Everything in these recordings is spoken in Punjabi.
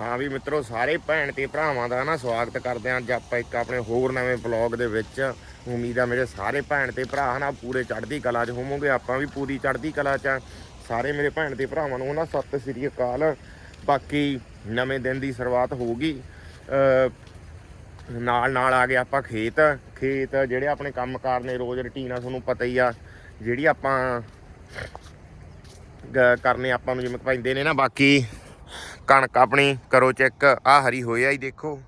ਹਾਂ ਵੀ ਮਿੱਤਰੋ, ਸਾਰੇ ਭੈਣ ਤੇ ਭਰਾਵਾਂ ਦਾ ਨਾ ਸਵਾਗਤ ਕਰਦੇ ਆਂ ਅੱਜ ਆਪਾਂ ਇੱਕ ਆਪਣੇ ਹੋਰ ਨਵੇਂ ਵਲੌਗ ਦੇ ਵਿੱਚ। ਉਮੀਦ ਆ ਮੇਰੇ ਸਾਰੇ ਭੈਣ ਤੇ ਭਰਾ ਨਾ ਪੂਰੇ ਚੜ੍ਹਦੀ ਕਲਾ 'ਚ ਹੋਵੋਗੇ। ਆਪਾਂ ਵੀ ਪੂਰੀ ਚੜ੍ਹਦੀ ਕਲਾ 'ਚ ਸਾਰੇ ਮੇਰੇ ਭੈਣ ਤੇ ਭਰਾਵਾਂ ਨੂੰ ਨਾ ਸਤਿ ਸ੍ਰੀ ਅਕਾਲ। ਬਾਕੀ ਨਵੇਂ ਦਿਨ ਦੀ ਸ਼ੁਰੂਆਤ ਹੋਊਗੀ। ਨਾਲ ਨਾਲ ਆ ਗਏ ਆਪਾਂ ਖੇਤ। ਖੇਤ ਜਿਹੜੇ ਆਪਣੇ ਕੰਮਕਾਰ ਨੇ, ਰੋਜ਼ ਰੁਟੀਨ ਆ, ਤੁਹਾਨੂੰ ਪਤਾ ਹੀ ਆ। ਜਿਹੜੀ ਆਪਾਂ ਕਰਨੇ ਆਪਾਂ ਨੂੰ ਜਿਵੇਂ ਪੈਂਦੇ ਨੇ ਨਾ, ਬਾਕੀ ਕਣਕ ਆਪਣੀ, ਕਰੋ ਚੈੱਕ ਆ ਹਰੀ ਹੋਇਆ ਹੀ ਦੇਖੋ।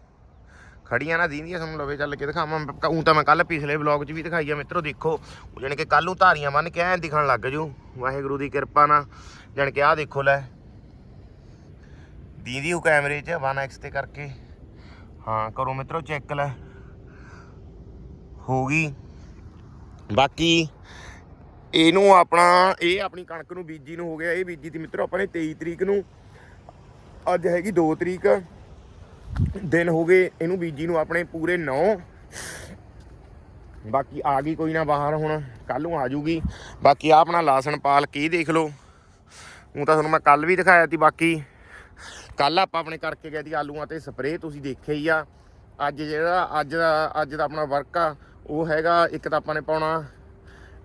ਖੜੀਆਂ ਨਾ ਦੀਂਦੀਆਂ, ਤੁਹਾਨੂੰ ਲਵੇ ਚੱਲ ਕੇ ਦਿਖਾਵਾਂ। ਉਹ ਤਾਂ ਮੈਂ ਕੱਲ ਪਿਛਲੇ ਵਲੌਗ 'ਚ ਵੀ ਦਿਖਾਈ ਆ, ਮਿੱਤਰੋ, ਦੇਖੋ। ਉਹ ਜਾਣੀ ਕਿ ਕੱਲ ਨੂੰ ਧਾਰੀਆਂ ਬੰਨ ਕੇ ਐਂ ਦਿਖਣ ਲੱਗ ਜੂ ਵਾਹਿਗੁਰੂ ਦੀ ਕਿਰਪਾ ਨਾਲ। ਜਾਣੀ ਕਿ ਆਹ ਦੇਖੋ, ਲੈ। ਦੀਦੀ ਉਹ ਕੈਮਰੇ 'ਚ 1x ਤੇ ਕਰਕੇ। ਹਾਂ, ਕਰੋ ਮਿੱਤਰੋ, ਚੈੱਕ, ਲੈ। ਹੋ ਗਈ। ਬਾਕੀ ਇਹਨੂੰ ਆਪਣਾ, ਇਹ ਆਪਣੀ ਕਣਕ ਨੂੰ ਬੀਜੀ ਨੂੰ ਹੋ ਗਿਆ, ਇਹ ਬੀਜੀ ਦੀ ਮਿੱਤਰੋ, ਆਪਾਂ ਨੇ 23 ਤਰੀਕ ਨੂੰ। ਅੱਜ ਹੈਗੀ 2 ਤਰੀਕ। ਦਿਨ ਹੋ ਗਏ ਇਹਨੂੰ ਬੀਜੀ ਨੂੰ ਆਪਣੇ ਪੂਰੇ 9 ਬਾਕੀ ਆ ਗਈ ਕੋਈ ਨਾ ਬਾਹਰ ਹੁਣ ਕੱਲ ਨੂੰ ਆ ਜੂਗੀ। ਬਾਕੀ ਆ ਆਪਣਾ ਲਾਸਣ ਪਾਲ ਕੀ ਦੇਖ ਲਓ। ਉਹ ਤਾਂ ਤੁਹਾਨੂੰ ਮੈਂ ਕੱਲ ਵੀ ਦਿਖਾਇਆ ਸੀ ਬਾਕੀ। ਕੱਲ ਆਪਾਂ ਆਪਣੇ ਕਰਕੇ ਗਏ ਸੀ ਆਲੂਆਂ ਤੇ ਸਪਰੇਅ, ਤੁਸੀਂ ਦੇਖਿਆ ਹੀ ਆ। ਅੱਜ ਜਿਹੜਾ, ਅੱਜ ਦਾ ਅੱਜ ਦਾ ਆਪਣਾ ਵਰਕ ਆ, ਉਹ ਹੈਗਾ ਇੱਕ ਤਾਂ ਆਪਾਂ ਨੇ ਪਾਉਣਾ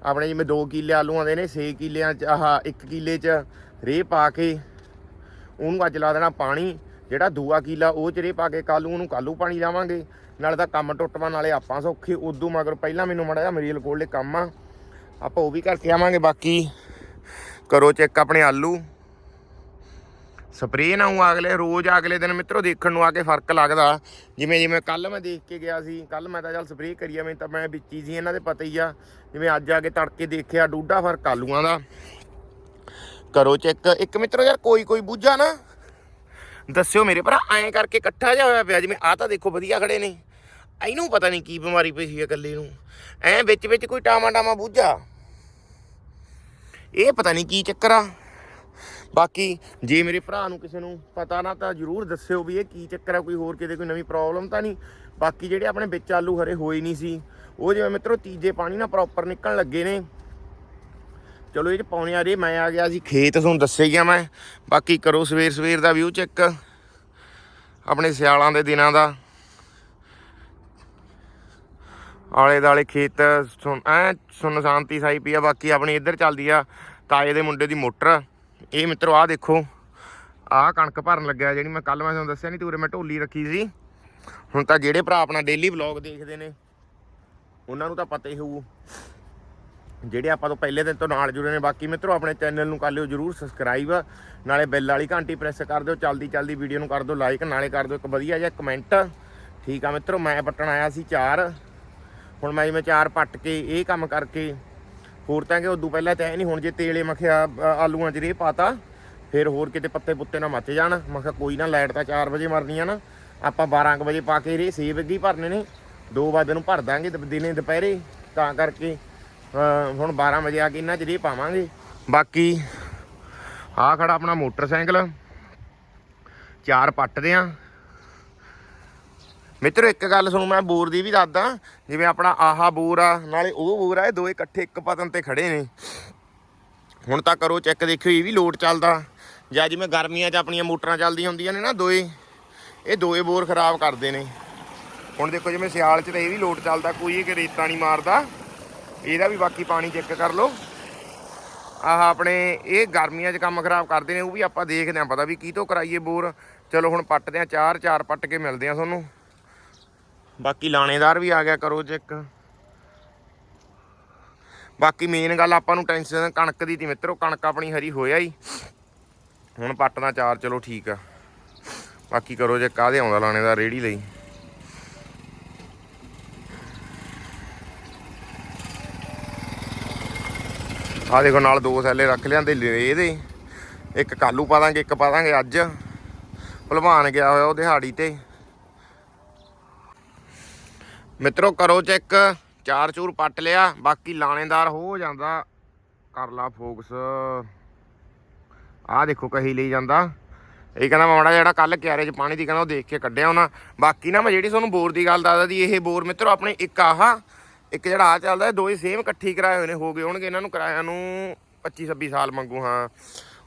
ਆਪਣੇ ਜਿਵੇਂ 2 ਕਿੱਲੇ ਆਲੂਆਂ ਦੇ ਨੇ 6 ਕਿੱਲਿਆਂ ਚ, ਆਹ 1 ਕਿੱਲੇ ਚ ਰੇਹ ਪਾ ਕੇ। ਉਹਨੂੰ ਅੱਜ ਲਾ ਦੇਣਾ ਪਾਣੀ, ਜਿਹੜਾ ਦੂਆ ਕਿੱਲਾ ਉਹ ਚ ਪਾ ਕੇ ਕਾਲੂ ਉਹਨੂੰ ਕਾਲੂ ਪਾਣੀ ਲਾਵਾਂਗੇ ਨਾਲੇ ਤਾਂ ਕੰਮ ਟੁੱਟਵਾ, ਨਾਲੇ ਆਪਾਂ ਸੌਖੇ, ਉਦੋਂ ਮਗਰ ਪਹਿਲਾਂ ਮੈਨੂੰ ਮੜਾ ਜਾ ਮਰੀਲ ਕੋਲੇ ਕੰਮ ਆ। ਆਪਾਂ ਉਹ ਵੀ ਕਰਕੇ ਆਵਾਂਗੇ, ਬਾਕੀ ਕਰੋ ਚੈੱਕ ਆਪਣੇ ਆਲੂ। ਸਪਰੇਅ ਨਾ ਹੂੰ ਅਗਲੇ, ਰੋਜ਼ ਅਗਲੇ ਦਿਨ ਮਿੱਤਰੋ ਦੇਖਣ ਨੂੰ ਆ ਕੇ ਫ਼ਰਕ ਲੱਗਦਾ। ਜਿਵੇਂ ਜਿਵੇਂ ਕੱਲ ਮੈਂ ਦੇਖ ਕੇ ਗਿਆ ਸੀ ਕੱਲ ਮੈਂ ਤਾਂ ਚੱਲ ਸਪਰੇਅ ਕਰੀ ਮੈਂ ਤਾਂ ਮੈਂ ਵਿੱਚ ਹੀ ਸੀ, ਇਹਨਾਂ ਦੇ ਪਤਾ ਹੀ ਆ। ਜਿਵੇਂ ਅੱਜ ਆ ਕੇ ਤੜਕੇ ਦੇਖਿਆ ਡੂਡਾ ਫ਼ਰਕ ਆਲੂਆਂ ਦਾ। ਕਰੋ ਚੈੱਕ। ਇੱਕ ਮਿੱਤਰੋ ਯਾਰ, ਕੋਈ ਕੋਈ ਬੂਝਾ ਨਾ। ਦੱਸਿਓ ਮੇਰੇ ਭਰਾ, ਐਂ ਕਰਕੇ ਇਕੱਠਾ ਜਿਹਾ ਹੋਇਆ ਪਿਆ, ਜਿਵੇਂ ਆ ਤਾਂ ਦੇਖੋ ਵਧੀਆ ਖੜੇ ਨੇ। ਇਹਨੂੰ ਪਤਾ ਨਹੀਂ ਕੀ ਬਿਮਾਰੀ ਪਈ ਸੀ ਇਕੱਲੇ ਨੂੰ। ਐਂ ਵਿੱਚ ਵਿੱਚ ਕੋਈ ਟਾਮਾ ਟਾਮਾ ਬੂਝਾ। ਇਹ ਪਤਾ ਨਹੀਂ ਕੀ ਚੱਕਰ ਆ। ਬਾਕੀ ਜੇ ਮੇਰੇ ਭਰਾ ਨੂੰ ਕਿਸੇ ਨੂੰ ਪਤਾ ਨਾ, ਤਾਂ ਜਰੂਰ ਦੱਸਿਓ ਵੀ ਇਹ ਕੀ ਚੱਕਰ ਆ, ਕੋਈ ਹੋਰ ਕਿਤੇ ਕੋਈ ਨਵੀਂ ਪ੍ਰੋਬਲਮ ਤਾਂ ਨਹੀਂ। ਬਾਕੀ ਜਿਹੜੇ ਆਪਣੇ ਵਿੱਚ ਆਲੂ ਹਰੇ ਹੋਏ ਨਹੀਂ ਸੀ, ਉਹ ਜਿਵੇਂ ਮਿੱਤਰੋ ਤੀਜੇ ਪਾਣੀ ਨਾਲ ਪ੍ਰੋਪਰ ਨਿਕਲਣ ਲੱਗੇ ਨੇ। ਚਲੋ ਇਹ ਚ ਪਾਉਣੇ ਆ ਰੇ ਮੈਂ ਆ ਗਿਆ ਜੀ, ਖੇਤ ਤੁਹਾਨੂੰ ਦੱਸਿਆ ਹੀ ਆ ਮੈਂ। ਬਾਕੀ ਕਰੋ ਸਵੇਰ ਸਵੇਰ ਦਾ ਵਿਊ ਚੈੱਕ ਆਪਣੇ ਸਿਆਲਾਂ ਦੇ ਦਿਨਾਂ ਦਾ। ਆਲੇ ਦਾਲੇ ਖੇਤ ਸੁਣ, ਐ ਸੁਨ ਸ਼ਾਂਤੀ ਸਾਈ ਪਈ ਆ, ਬਾਕੀ ਆਪਣੀ ਇੱਧਰ ਚੱਲਦੀ ਆ ਤਾਏ ਦੇ ਮੁੰਡੇ ਦੀ ਮੋਟਰ। ਇਹ ਮਿੱਤਰੋ, ਆਹ ਦੇਖੋ, ਆਹ ਕਣਕ ਭਰਨ ਲੱਗਿਆ ਜਿਹੜੀ ਮੈਂ ਕੱਲ ਮੈਂ ਤੁਹਾਨੂੰ ਦੱਸਿਆ ਨਹੀਂ ਤੂਰੇ ਮੈਂ ਢੋਲੀ ਰੱਖੀ ਸੀ। ਹੁਣ ਤਾਂ ਜਿਹੜੇ ਭਰਾ ਆਪਣਾ ਡੇਲੀ ਵਲੌਗ ਦੇਖਦੇ ਨੇ, ਉਹਨਾਂ ਨੂੰ ਤਾਂ ਪਤਾ ਹੀ ਹੋਊ। ਜਿਹੜੇ ਆਪਾਂ ਤੋਂ ਪਹਿਲੇ ਦਿਨ ਤੋਂ ਨਾਲ ਜੁੜੇ ਨੇ, ਬਾਕੀ ਮਿੱਤਰੋ ਆਪਣੇ ਚੈਨਲ ਨੂੰ ਕਰ ਲਿਓ ਜਰੂਰ ਸਬਸਕ੍ਰਾਈਬ ਨਾਲੇ ਬੈਲ ਵਾਲੀ ਘੰਟੀ ਪ੍ਰੈਸ ਕਰ ਦਿਓ, ਚਲਦੀ ਚਲਦੀ ਵੀਡੀਓ ਨੂੰ ਕਰ ਦਿਓ ਲਾਈਕ ਨਾਲੇ ਕਰ ਦਿਓ ਇੱਕ ਵਧੀਆ ਜਿਹਾ ਕਮੈਂਟ ਠੀਕ ਆ ਮਿੱਤਰੋ, ਮੈਂ ਪੱਟਣ ਆਇਆ ਸੀ ਚਾਰ, ਹੁਣ ਮੈਂ ਜਿਵੇਂ ਚਾਰ ਪੱਟ ਕੇ ਇਹ ਕੰਮ ਕਰਕੇ, ਹੋਰ ਤਾਂ ਕਿ ਉਦੋਂ ਪਹਿਲਾਂ ਤਾਂ ਇਹ ਨਹੀਂ ਹੁਣ ਜੇ ਤੇਲੇ ਮਖਿਆ ਆਲੂਆਂ 'ਚ ਰੇ ਪਾਤਾ, ਫਿਰ ਹੋਰ ਕਿਤੇ ਪੱਤੇ ਪੁੱਤੇ ਨਾ ਮੱਚ ਜਾਣ। ਮੈਂ ਕਿਹਾ ਕੋਈ ਨਾ ਲਾਈਟ ਤਾਂ 4 ਵਜੇ ਮਰਨੀ ਆ ਨਾ, ਆਪਾਂ 12 ਕੁ ਵਜੇ ਪਾ ਕੇ ਰੇ 6 ਵਜੇ ਭਰਨੇ ਨੇ, ਦੋ ਵਜੇ ਨੂੰ ਭਰ ਦਾਂਗੇ ਦਿਨੇ ਦੁਪਹਿਰੇ, ਤਾਂ ਕਰਕੇ ਹੁਣ 12 ਵਜੇ ਆ ਕੇ ਇਹਨਾਂ 'ਚ ਰੇ ਪਾਵਾਂਗੇ। ਬਾਕੀ ਆਹ ਖੜਾ ਆਪਣਾ ਮੋਟਰਸਾਈਕਲ। ਚਾਰ ਪੱਟਦੇ ਆ। ਮਿੱਤਰੋ, ਇੱਕ ਗੱਲ ਸੁਣੋ ਮੈਂ ਬੋਰ ਦੀ ਵੀ ਦੱਸਦਾ। ਜਿਵੇਂ ਆਪਣਾ ਆਹਾ ਬੋਰ ਆ, ਨਾਲੇ ਉਹ ਬੋਰ ਆ, ਇਹ ਦੋਏ ਇਕੱਠੇ ਇੱਕ ਪਤਨ ਤੇ ਖੜੇ ਨੇ। ਹੁਣ ਤਾਂ ਕਰੋ ਚੈੱਕ ਦੇਖਿਓ, ਇਹ ਵੀ ਲੋਡ ਚੱਲਦਾ। ਜਾਂ ਜਿਵੇਂ ਗਰਮੀਆਂ 'ਚ ਆਪਣੀਆਂ ਮੋਟਰਾਂ ਚੱਲਦੀਆਂ ਹੁੰਦੀਆਂ ਨੇ ਨਾ ਦੋਏ, ਇਹ ਦੋਏ ਬੋਰ ਖਰਾਬ ਕਰਦੇ ਨੇ। ਹੁਣ ਦੇਖੋ, ਜਿਵੇਂ ਸਿਆਲ 'ਚ ਤਾਂ ਇਹ ਵੀ ਲੋਡ ਚੱਲਦਾ, ਕੋਈ ਇਹ ਰੇਤਾ ਨਹੀਂ ਮਾਰਦਾ। ਇਹਦਾ ਵੀ ਬਾਕੀ ਪਾਣੀ ਚੈੱਕ ਕਰ ਲਓ। ਆਹ ਆਪਣੇ ਇਹ ਗਰਮੀਆਂ 'ਚ ਕੰਮ ਖਰਾਬ ਕਰਦੇ ਨੇ, ਉਹ ਵੀ ਆਪਾਂ ਦੇਖਦੇ ਆਂ ਪਤਾ ਵੀ ਕੀ ਤੋਂ ਕਰਾਈਏ ਬੋਰ। ਚਲੋ ਹੁਣ ਪੱਟਦੇ ਆਂ ਚਾਰ ਚਾਰ ਪੱਟ ਕੇ ਮਿਲਦੇ ਆਂ ਤੁਹਾਨੂੰ। ਬਾਕੀ ਲਾਣੇਦਾਰ ਵੀ ਆ ਗਿਆ, ਕਰੋ ਚੈੱਕ ਬਾਕੀ ਮੇਨ ਗੱਲ ਆਪਾਂ ਨੂੰ ਟੈਨਸ਼ਨ ਕਣਕ ਦੀ ਤੀ ਮਿੱਤਰੋ, ਕਣਕ ਆਪਣੀ ਹਰੀ ਹੋਇਆ ਹੀ। ਹੁਣ ਪੱਟਦਾ ਚਾਰ, ਚਲੋ ਠੀਕ ਆ। ਬਾਕੀ ਕਰੋ ਜੇ ਕਾਹਦੇ ਆਉਂਦਾ ਲਾਣੇਦਾਰ ਰੇੜੀ ਲਈ। ਆ ਦੇਖੋ ਨਾਲ ਦੋ ਸੈਲੇ ਰੱਖ ਲਿਆਂਦੇ, ਲੇ ਇਹਦੇ ਇੱਕ ਕਾਲੂ ਪਾ ਦਾਂਗੇ, ਇੱਕ ਪਾ ਦਾਂਗੇ ਅੱਜ। ਭਲਵਾਨ ਗਿਆ ਹੋਇਆ ਉਹ ਦਿਹਾੜੀ ਤੇ। ਮਿੱਤਰੋ ਕਰੋ ਚੈੱਕ, ਚਾਰ ਚੂਰ ਪੱਟ ਲਿਆ, ਬਾਕੀ ਲਾਣੇਦਾਰ ਹੋ ਜਾਂਦਾ। ਕਰ ਲਾ ਫੋਕਸ। ਆਹ ਦੇਖੋ ਕਹੀ ਲਈ ਜਾਂਦਾ। ਇਹ ਕਹਿੰਦਾ ਮਾੜਾ ਜਿਹੜਾ ਕੱਲ ਕਿਆਰੇ 'ਚ ਪਾਣੀ ਦੀ ਕਹਿੰਦਾ ਉਹ ਦੇਖ ਕੇ ਕੱਢਿਆ ਉਹਨਾਂ ਬਾਕੀ ਨਾ ਮੈਂ ਜਿਹੜੀ ਤੁਹਾਨੂੰ ਬੋਰ ਦੀ ਗੱਲ ਦੱਸਦਾ ਦੀ ਇਹ ਬੋਰ ਮਿੱਤਰੋ ਆਪਣੇ ਇੱਕ ਆਹਾ ਇੱਕ ਜਿਹੜਾ ਆ ਚੱਲਦਾ ਇਹ ਦੋਏ ਸੇਮ ਇਕੱਠੀ ਕਰਾਏ ਹੋਏ ਨੇ, ਹੋ ਗਏ ਹੋਣਗੇ ਇਹਨਾਂ ਨੂੰ ਕਿਰਾਇਆ ਨੂੰ 25 26 ਸਾਲ ਮੰਗੂ, ਹਾਂ।